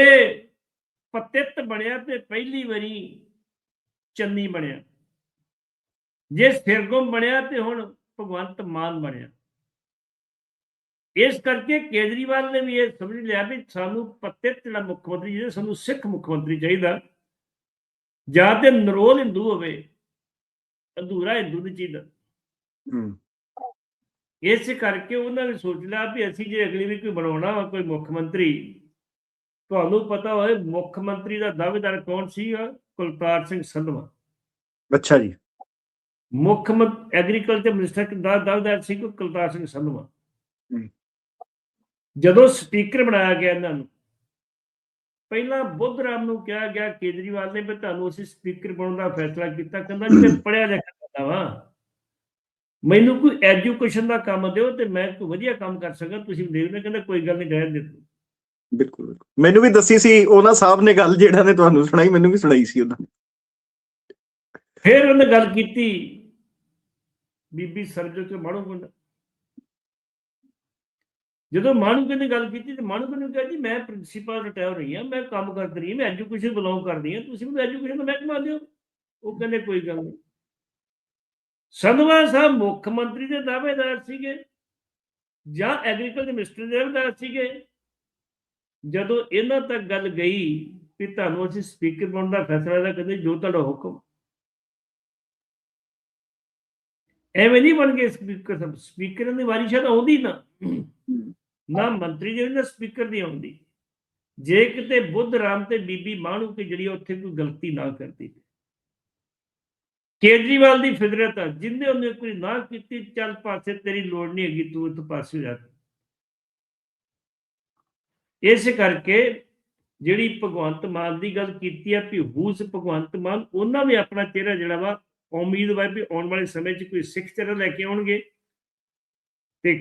ਪਤਿਤ ਬਣਿਆ ਤੇ ਪਹਿਲੀ ਵਾਰੀ ਚੰਨੀ ਬਣਿਆ। ਜੇ ਸਿਰਗੁਮ ਬਣਿਆ ਤੇ ਹੁਣ ਭਗਵੰਤ ਮਾਨ ਬਣਿਆ। ਇਸ ਕਰਕੇ ਕੇਜਰੀਵਾਲ ਨੇ ਵੀ ਇਹ ਸਮਝ ਲਿਆ ਵੀ ਸਾਨੂੰ ਪਤਿਤ ਜਿਹੜਾ ਮੁੱਖ ਮੰਤਰੀ ਜਿਹੜਾ ਸਾਨੂੰ ਸਿੱਖ ਮੁੱਖ ਮੰਤਰੀ ਚਾਹੀਦਾ ਜਾਂ ਤੇ ਨਰੋਲ ਹਿੰਦੂ ਹੋਵੇ ਅਧੂਰਾ ਹਿੰਦੂ ਨਹੀਂ ਚਾਹੀਦਾ। ਇਸ ਕਰਕੇ ਉਹਨਾਂ ਨੇ ਸੋਚ ਲਿਆ ਵੀ ਅਸੀਂ ਜੇ ਅਗਲੀ ਵੀ ਕੋਈ ਬਣਾਉਣਾ ਕੋਈ ਮੁੱਖ ਮੰਤਰੀ ਤੁਹਾਨੂੰ ਪਤਾ ਹੋਏ ਮੁੱਖ ਮੰਤਰੀ ਦਾ ਦਾਅਵੇਦਾਰ ਕੌਣ ਸੀਗਾ ਕੁਲਤਾਰ ਸਿੰਘ ਸੰਧਵਾ। ਅੱਛਾ ਜੀ। ਮੁੱਖ ਐਗਰੀਕਲਚਰ ਮਿਨਿਸਟਰ ਦਾ ਦਾਅਵੇਦਾਰ ਸੀ? ਕੁਲਤਾਰ ਸਿੰਘ ਸੰਧਵਾ। ਜਦੋਂ ਸਪੀਕਰ ਬਣਾਇਆ ਗਿਆ ਇਹਨਾਂ ਨੂੰ ਪਹਿਲਾਂ ਬੁੱਧ ਰਾਮ ਨੂੰ ਕਿਹਾ ਗਿਆ ਕੇਜਰੀਵਾਲ ਨੇ ਵੀ ਤੁਹਾਨੂੰ ਅਸੀਂ ਸਪੀਕਰ ਬਣਾਉਣ ਦਾ ਫੈਸਲਾ ਕੀਤਾ। ਕਹਿੰਦਾ ਜੀ ਮੈਂ ਪੜਿਆ ਲਿਖਿਆ ਬੰਦਾ ਵਾਂ। ਮੈਨੂੰ ਕੋਈ ਐਜੂਕੇਸ਼ਨ ਦਾ ਕੰਮ ਦਿਓ ਤੇ ਮੈਂ ਕੋਈ ਵਧੀਆ ਕੰਮ ਕਰ ਸਕਾਂ ਤੁਸੀਂ ਦੇਖ ਲੈ ਕਹਿੰਦਾ ਕੋਈ ਗੱਲ ਨਹੀਂ ਰਹਿਣ ਦੇ ਬਿਲਕੁਲ ਬਿਲਕੁਲ। ਮੈਨੂੰ ਵੀ ਦੱਸੀ ਸੀ ਉਹਨਾਂ ਸਾਹਿਬ ਨੇ ਗੱਲ ਜਿਹੜਾ ਨੇ ਤੁਹਾਨੂੰ ਸੁਣਾਈ, ਮੈਨੂੰ ਵੀ ਸੁਣਾਈ ਸੀ ਉਹਨਾਂ ਨੇ। ਫਿਰ ਉਹਨੇ ਗੱਲ ਕੀਤੀ, ਬੀਬੀ ਸਰਜੋਤ ਮਾਣੂ ਕੋਲ ਜਦੋਂ ਮਾਣੂ ਨੇ ਗੱਲ ਕੀਤੀ ਤੇ ਮਾਣੂ ਨੇ ਕਿਹਾ ਜੀ, ਮੈਂ ਪ੍ਰਿੰਸੀਪਲ ਰਿਟਾਇਰ ਹੋਈ ਹਾਂ, ਮੈਂ ਕੰਮ ਕਰਦੀ ਰਹੀ ਹਾਂ ਮੈਂ ਐਜੂਕੇਸ਼ਨ ਬਿਲੋਂਗ ਕਰਦੀ ਹਾਂ, ਤੁਸੀਂ ਮੈਨੂੰ ਐਜੂਕੇਸ਼ਨ ਦਾ ਮਹਿਕਮਾ ਦਿਓ। ਉਹ ਕਹਿੰਦੇ ਕੋਈ ਗੱਲ ਨਹੀਂ। ਸੰਧਵਾ ਸਾਹਿਬ ਮੁੱਖ ਮੰਤਰੀ ਦੇ ਦਾਅਵੇਦਾਰ ਸੀਗੇ ਜਾਂ ਐਗਰੀਕਲਚਰ ਮਿਨਿਸਟਰ ਦੇ ਦਾਅਵੇਦਾਰ ਸੀਗੇ। ਜਦੋਂ ਇਹਨਾਂ ਤੱਕ ਗੱਲ ਗਈ ਵੀ ਤੁਹਾਨੂੰ ਅਸੀਂ ਸਪੀਕਰ ਬਣਾਉਣ ਦਾ ਫੈਸਲਾ ਦਾ ਕਹਿੰਦੇ ਜੋ ਤੁਹਾਡਾ ਹੁਕਮ। ਐਵੇਂ ਨਹੀਂ ਬਣ ਗਏ ਸਪੀਕਰ ਸਪੀਕਰ ਦੀ ਵਾਰੀ ਸ਼ਾਇਦ ਆਉਂਦੀ ਨਾ। ਨਾ ਮੰਤਰੀ ਦੀ ਨਾ ਸਪੀਕਰ ਦੀ ਆਉਂਦੀ। ਜੇ ਕਿਤੇ ਬੁੱਧ ਰਾਮ ਤੇ ਬੀਬੀ ਮਾਣੂ ਕਿ ਜਿਹੜੀ ਉੱਥੇ ਕੋਈ ਗਲਤੀ ਨਾ ਕਰਦੀ। ਕੇਜਰੀਵਾਲ ਦੀ ਫਿਦਰਤ ਆ, ਜਿੰਨੇ ਉਹਨੇ ਕੋਈ ਨਾ ਕੀਤੀ, ਚੱਲ ਪਾਸੇ ਤੇਰੀ ਲੋੜ ਨਹੀਂ ਹੈਗੀ, ਤੂੰ ਇੱਥੇ ਪਾਸੇ ਹੋ ਜਾ। ਇਸ ਕਰਕੇ ਜਿਹੜੀ ਭਗਵੰਤ ਮਾਨ ਦੀ ਗੱਲ ਕੀਤੀ ਆ ਵੀ ਹੂਸ ਭਗਵੰਤ ਮਾਨ, ਉਹਨਾਂ ਵੀ ਆਪਣਾ ਚਿਹਰਾ ਜਿਹੜਾ ਵਾ ਉਮੀਦਵਾਰ ਵੀ ਆਉਣ ਵਾਲੇ ਸਮੇਂ 'ਚ ਕੋਈ ਸਿੱਖ ਚਿਹਰਾ ਲੈ ਕੇ ਆਉਣਗੇ। ਤੇ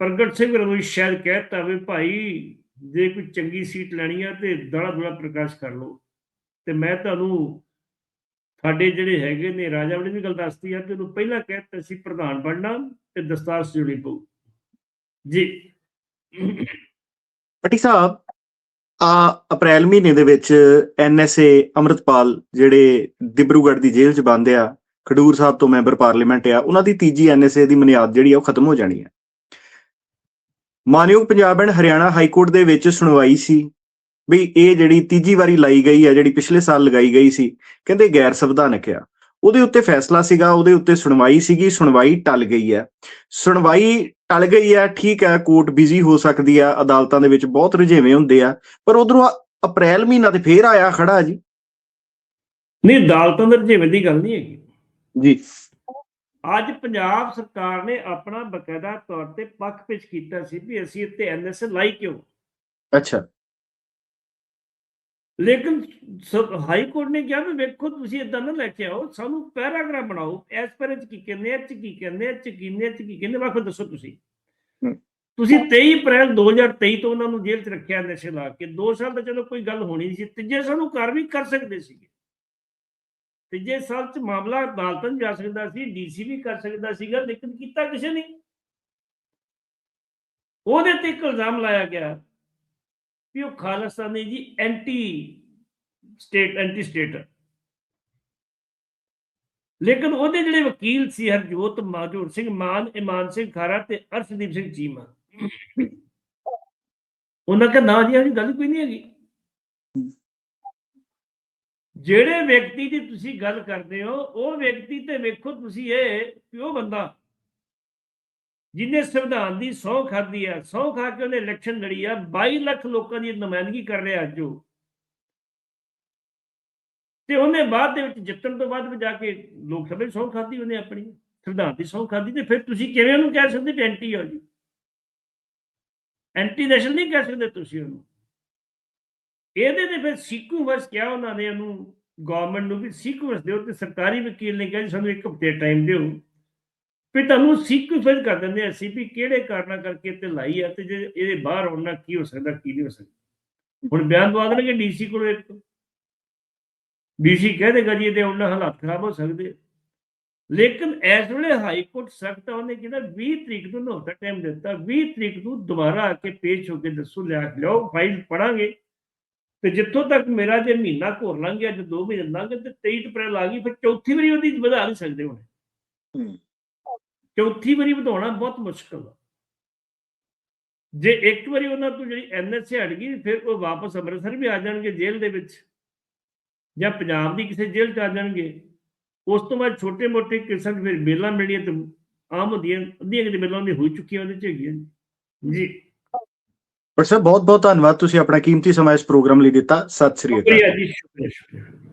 ਪ੍ਰਗਟ ਸਿੰਘ ਰਣਵੀਰ ਸ਼ਾਇਦ ਕਹਿਤਾ ਵੀ ਭਾਈ ਜੇ ਕੋਈ ਚੰਗੀ ਸੀਟ ਲੈਣੀ ਆ ਤੇ ਦੜਾ ਦੜਾ ਪ੍ਰਕਾਸ਼ ਕਰ ਲਓ। ਤੇ ਮੈਂ ਤੁਹਾਨੂੰ ਸਾਡੇ ਜਿਹੜੇ ਹੈਗੇ ਨੇ ਰਾਜਾ ਵੜੀ ਦੀ ਗੱਲ ਦੱਸਦੀ ਆ ਤੇ ਉਹਨੂੰ ਪਹਿਲਾਂ ਕਹਿਤਾ ਸੀ, ਪ੍ਰਧਾਨ ਬਣਨਾ ਤੇ ਦਸਤਾਰ ਸਜਣੀ ਪਊ। ਜੀ। ਪਟੀ ਸਾਹਿਬ, ਆ ਅਪ੍ਰੈਲ ਮਹੀਨੇ ਦੇ ਵਿੱਚ ਐਨਐਸਏ ਅਮਰਤਪਾਲ ਜਿਹੜੇ ਦਿਬਰੂਗੜ੍ਹ ਦੀ ਜੇਲ੍ਹ 'ਚ ਬੰਦ ਆ, ਖਡੂਰ ਸਾਹਿਬ ਤੋਂ ਮੈਂਬਰ ਪਾਰਲੀਮੈਂਟ ਆ, ਉਹਨਾਂ ਦੀ ਤੀਜੀ ਐਨਐਸਏ ਦੀ ਮਨਿਆਦ ਜਿਹੜੀ ਆ ਉਹ ਖਤਮ ਹੋ ਜਾਣੀ ਹੈ ਮਾਨਯੋਗ Punjab and Haryana high court ਦੇ ਵਿੱਚ ਸੁਣਵਾਈ ਸੀ ਵੀ ਇਹ ਜਿਹੜੀ ਤੀਜੀ ਵਾਰੀ ਲਾਈ ਗਈ ਆ, ਜਿਹੜੀ ਪਿਛਲੇ ਸਾਲ ਲਗਾਈ ਗਈ ਸੀ, ਕਹਿੰਦੇ ਗੈਰ ਸੰਵਿਧਾਨਕ ਆ। ਉਹਦੇ ਉੱਤੇ ਫੈਸਲਾ ਸੀਗਾ ਉਹਦੇ ਉੱਤੇ ਸੁਣਵਾਈ ਸੀਗੀ ਸੁਣਵਾਈ ਟਲ ਗਈ ਹੈ। ਸੁਣਵਾਈ ਟਲ ਗਈ ਹੈ ਠੀਕ ਹੈ ਕੋਰਟ ਬਿਜ਼ੀ ਹੋ ਸਕਦੀ ਆ ਅਦਾਲਤਾਂ ਦੇ ਵਿੱਚ ਬਹੁਤ ਰੁਝੇਵੇਂ ਹੁੰਦੇ ਆ ਪਰ ਉਧਰੋਂ ਅਪ੍ਰੈਲ ਮਹੀਨਾ ਤੇ ਫੇਰ ਆਇਆ ਖੜਾ ਜੀ। ਨਹੀਂ ਅਦਾਲਤਾਂ ਦੇ ਰਜੇਵੇਂ ਦੀ ਗੱਲ ਨਹੀਂ ਹੈਗੀ। ਜੀ। ਅੱਜ ਪੰਜਾਬ ਸਰਕਾਰ ਨੇ ਆਪਣਾ ਬਕਾਇਦਾ ਤੌਰ ਤੇ ਪੱਖ ਪੇਸ਼ ਕੀਤਾ ਸੀ ਵੀ ਅਸੀਂ ਇੱਥੇ ਐਨਐਸ ਲਾਈ ਕਿਉਂ? ਅੱਛਾ। ਲੇਕਿਨ ਹਾਈ ਕੋਰਟ ਨੇ ਕਿਹਾ ਵੀ ਵੇਖੋ ਤੁਸੀਂ ਇਦਾਂ ਨਾ ਲੈ ਕੇ ਆਓ ਸਾਨੂੰ ਪੈਰਾਗ੍ਰਾਫ ਬਣਾਓ ਐਸ ਪਰ ਚ ਕੀ ਕਹਿੰਦੇ ਆ ਚ ਕੀ ਕਹਿੰਦੇ ਆ ਚ ਕੀ ਨੇ ਚ ਕੀ ਕਹਿੰਦੇ ਵਾਖੋ ਦੱਸੋ ਤੁਸੀਂ। ਤੁਸੀਂ 23 ਅਪ੍ਰੈਲ 2023 ਤੋਂ ਉਹਨਾਂ ਨੂੰ ਜੇਲ੍ਹ 'ਚ ਰੱਖਿਆ ਨਸ਼ੇ ਲਾ ਕੇ 2 ਸਾਲ ਤਾਂ ਚਲੋ ਕੋਈ ਗੱਲ ਹੋਣੀ ਨਹੀਂ ਸੀ ਤੀਜੇ ਸਾਲ ਨੂੰ ਕਾਰਵਾਈ ਕਰ ਸਕਦੇ ਸੀਗੇ। ਤੀਜੇ ਸਾਲ 'ਚ ਮਾਮਲਾ ਅਦਾਲਤਾਂ 'ਚ ਜਾ ਸਕਦਾ ਸੀ ਡੀਸੀ ਵੀ ਕਰ ਸਕਦਾ ਸੀਗਾ ਲੇਕਿਨ ਕੀਤਾ ਕਿਸੇ ਨੇ। ਉਹਦੇ ਤੇ ਇੱਕ ਇਲਜ਼ਾਮ ਲਾਇਆ ਗਿਆ। ਵੀ ਉਹ ਖਾਲਿਸਤਾਨੀ ਜੀ ਐਂਟੀ ਸਟੇਟ ਐਂਟੀ ਸਟੇਟ। ਲੇਕਿਨ ਉਹਦੇ ਜਿਹੜੇ ਵਕੀਲ ਸੀ ਹਰਜੋਤ ਮਾਜੂਰ ਸਿੰਘ, ਮਾਨ, ਇਮਾਨ ਸਿੰਘ ਖਾਰਾ ਤੇ ਅਰਸ਼ਦੀਪ ਸਿੰਘ ਚੀਮਾ। ਉਹਨਾਂ ਕਾ ਨਾਂ ਜੀ ਇਹ ਗੱਲ ਕੋਈ ਨਹੀਂ ਹੈਗੀ। ਜਿਹੜੇ ਵਿਅਕਤੀ ਦੀ ਤੁਸੀਂ ਗੱਲ ਕਰਦੇ ਹੋ, ਉਹ ਵਿਅਕਤੀ ਤੇ ਵੇਖੋ ਤੁਸੀਂ ਇਹ ਕਿ ਉਹ ਬੰਦਾ ਜਿਹਨੇ ਸੰਵਿਧਾਨ ਦੀ ਸਹੁੰ ਖਾਧੀ ਆ ਸਹੁੰ ਖਾ ਕੇ ਉਹਨੇ ਇਲੈਕਸ਼ਨ ਲੜੀ ਆ 22 ਲੱਖ ਲੋਕਾਂ ਦੀ ਨੁਮਾਇੰਦਗੀ ਕਰ ਰਿਹਾ ਅੱਜ ਉਹ। ਤੇ ਉਹਨੇ ਬਾਅਦ ਦੇ ਵਿੱਚ ਜਿੱਤਣ ਤੋਂ ਬਾਅਦ ਵੀ ਜਾ ਕੇ ਲੋਕ ਸਭਾ ਦੀ ਸਹੁੰ ਖਾਧੀ ਉਹਨੇ ਆਪਣੀ, ਸੰਵਿਧਾਨ ਦੀ ਸਹੁੰ ਖਾਧੀ ਤੇ ਫਿਰ ਤੁਸੀਂ ਕਿਵੇਂ ਉਹਨੂੰ ਕਹਿ ਸਕਦੇ ਵੀ ਐਂਟੀ ਹੋ ਜੀ? ਐਂਟੀ ਨੈਸ਼ਨਲ ਨਹੀਂ ਕਹਿ ਸਕਦੇ ਤੁਸੀਂ ਉਹਨੂੰ। ਇਹਦੇ ਤੇ ਫਿਰ ਸੀਕੂ ਸੀਕੁਐਂਸ ਕਿਹਾ ਉਹਨਾਂ ਨੇ ਉਹਨੂੰ ਗਵਰਨਮੈਂਟ ਨੂੰ ਵੀ ਸੀਕੂ ਸੀਕੁਐਂਸ ਦਿਓ ਤੇ ਸਰਕਾਰੀ ਵਕੀਲ ਨੇ ਕਿਹਾ ਜੀ, ਸਾਨੂੰ ਇੱਕ ਹਫ਼ਤੇ ਟਾਈਮ ਦਿਓ। ਫਿਰ ਤੁਹਾਨੂੰ ਸੀਕੁਐਂਸ ਕਰ ਦਿੰਦੇ ਆ ਅਸੀਂ ਵੀ ਕਿਹੜੇ ਕਾਰਨਾਂ ਕਰਕੇ ਤੇ ਲਾਈ ਆ ਤੇ ਜੇ ਇਹਦੇ ਬਾਹਰ ਆਉਣਾ ਕੀ ਹੋ ਸਕਦਾ, ਕੀ ਨਹੀਂ ਹੋ ਸਕਦਾ। ਹੁਣ ਬਿਆਨ ਦਵਾ ਦੇਣਗੇ ਡੀਸੀ ਕੋਲ ਇੱਕ। ਡੀਸੀ ਕਹਿ ਦੇਗਾ ਜੀ ਇਹਦੇ ਉਹਨਾਂ ਹਾਲਾਤ ਖਰਾਬ ਹੋ ਸਕਦੇ ਲੇਕਿਨ ਇਸ ਵੇਲੇ ਹਾਈ ਕੋਰਟ ਸਖਤ ਉਹਨੇ ਕਿਹਾ 20 ਤਰੀਕ ਨੂੰ ਨੋਟਾ ਟਾਈਮ ਦਿੱਤਾ 20 ਤਰੀਕ ਨੂੰ ਦੁਬਾਰਾ ਆ ਕੇ ਪੇਸ਼ ਹੋ ਕੇ ਦੱਸੋ, ਲਿਆ ਕੇ ਲਿਆਓ ਫਾਈਲ ਪੜਾਂਗੇ ਤੇ ਜਿੱਥੋਂ ਤੱਕ ਮੇਰਾ ਜੇ ਮਹੀਨਾ ਘੋਰ ਲੰਘ ਗਿਆ, ਜੇ 2 ਮਹੀਨੇ ਲੰਘ ਗਏ ਤੇ 23 ਅਪ੍ਰੈਲ ਆ ਗਈ, ਫਿਰ ਚੌਥੀ ਵਾਰੀ ਉਹਦੀ ਵਧਾ ਨਹੀਂ ਸਕਦੇ ਹੁਣ। ਚੌਥੀ ਵਾਰੀ ਵਧਾਉਣਾ ਬਹੁਤ ਮੁਸ਼ਕਲ ਹੈ ਜੇ ਇੱਕ ਵਾਰੀ ਉਹਨਾਂ ਤੋਂ ਜਿਹੜੀ ਐਨਐਸਏ ਹਟ ਗਈ ਫਿਰ ਉਹ ਵਾਪਸ ਅੰਮ੍ਰਿਤਸਰ ਵੀ ਆ ਜਾਣਗੇ ਜੇਲ੍ਹ ਦੇ ਵਿੱਚ ਜਾਂ ਪੰਜਾਬ ਦੀ ਕਿਸੇ ਜੇਲ੍ਹ 'ਚ ਆ ਜਾਣਗੇ। ਉਸ ਤੋਂ ਬਾਅਦ ਛੋਟੇ-ਮੋਟੇ ਕਿਸਮ ਫਿਰ ਬੇਲਾਂ ਮਿਲੀਆਂ ਤੇ ਆਮ ਹੁੰਦੀਆਂ ਅੱਧੀਆਂ ਕਿਤੇ ਬੇਲਾਂ ਦੀ ਹੋ ਚੁੱਕੀਆਂ ਉਹਦੇ 'ਚ ਹੈਗੀਆਂ। ਜੀ। ਪਰ ਸਰ ਬਹੁਤ ਬਹੁਤ ਧੰਨਵਾਦ ਤੁਸੀਂ ਆਪਣਾ ਕੀਮਤੀ ਸਮਾਂ ਇਸ ਪ੍ਰੋਗਰਾਮ ਲਈ ਦਿੱਤਾ। ਸਤਿ ਸ੍ਰੀ ਅਕਾਲ। ਸ਼ੁਕਰੀਆ ਜੀ ਸ਼ੁਕਰੀਆ।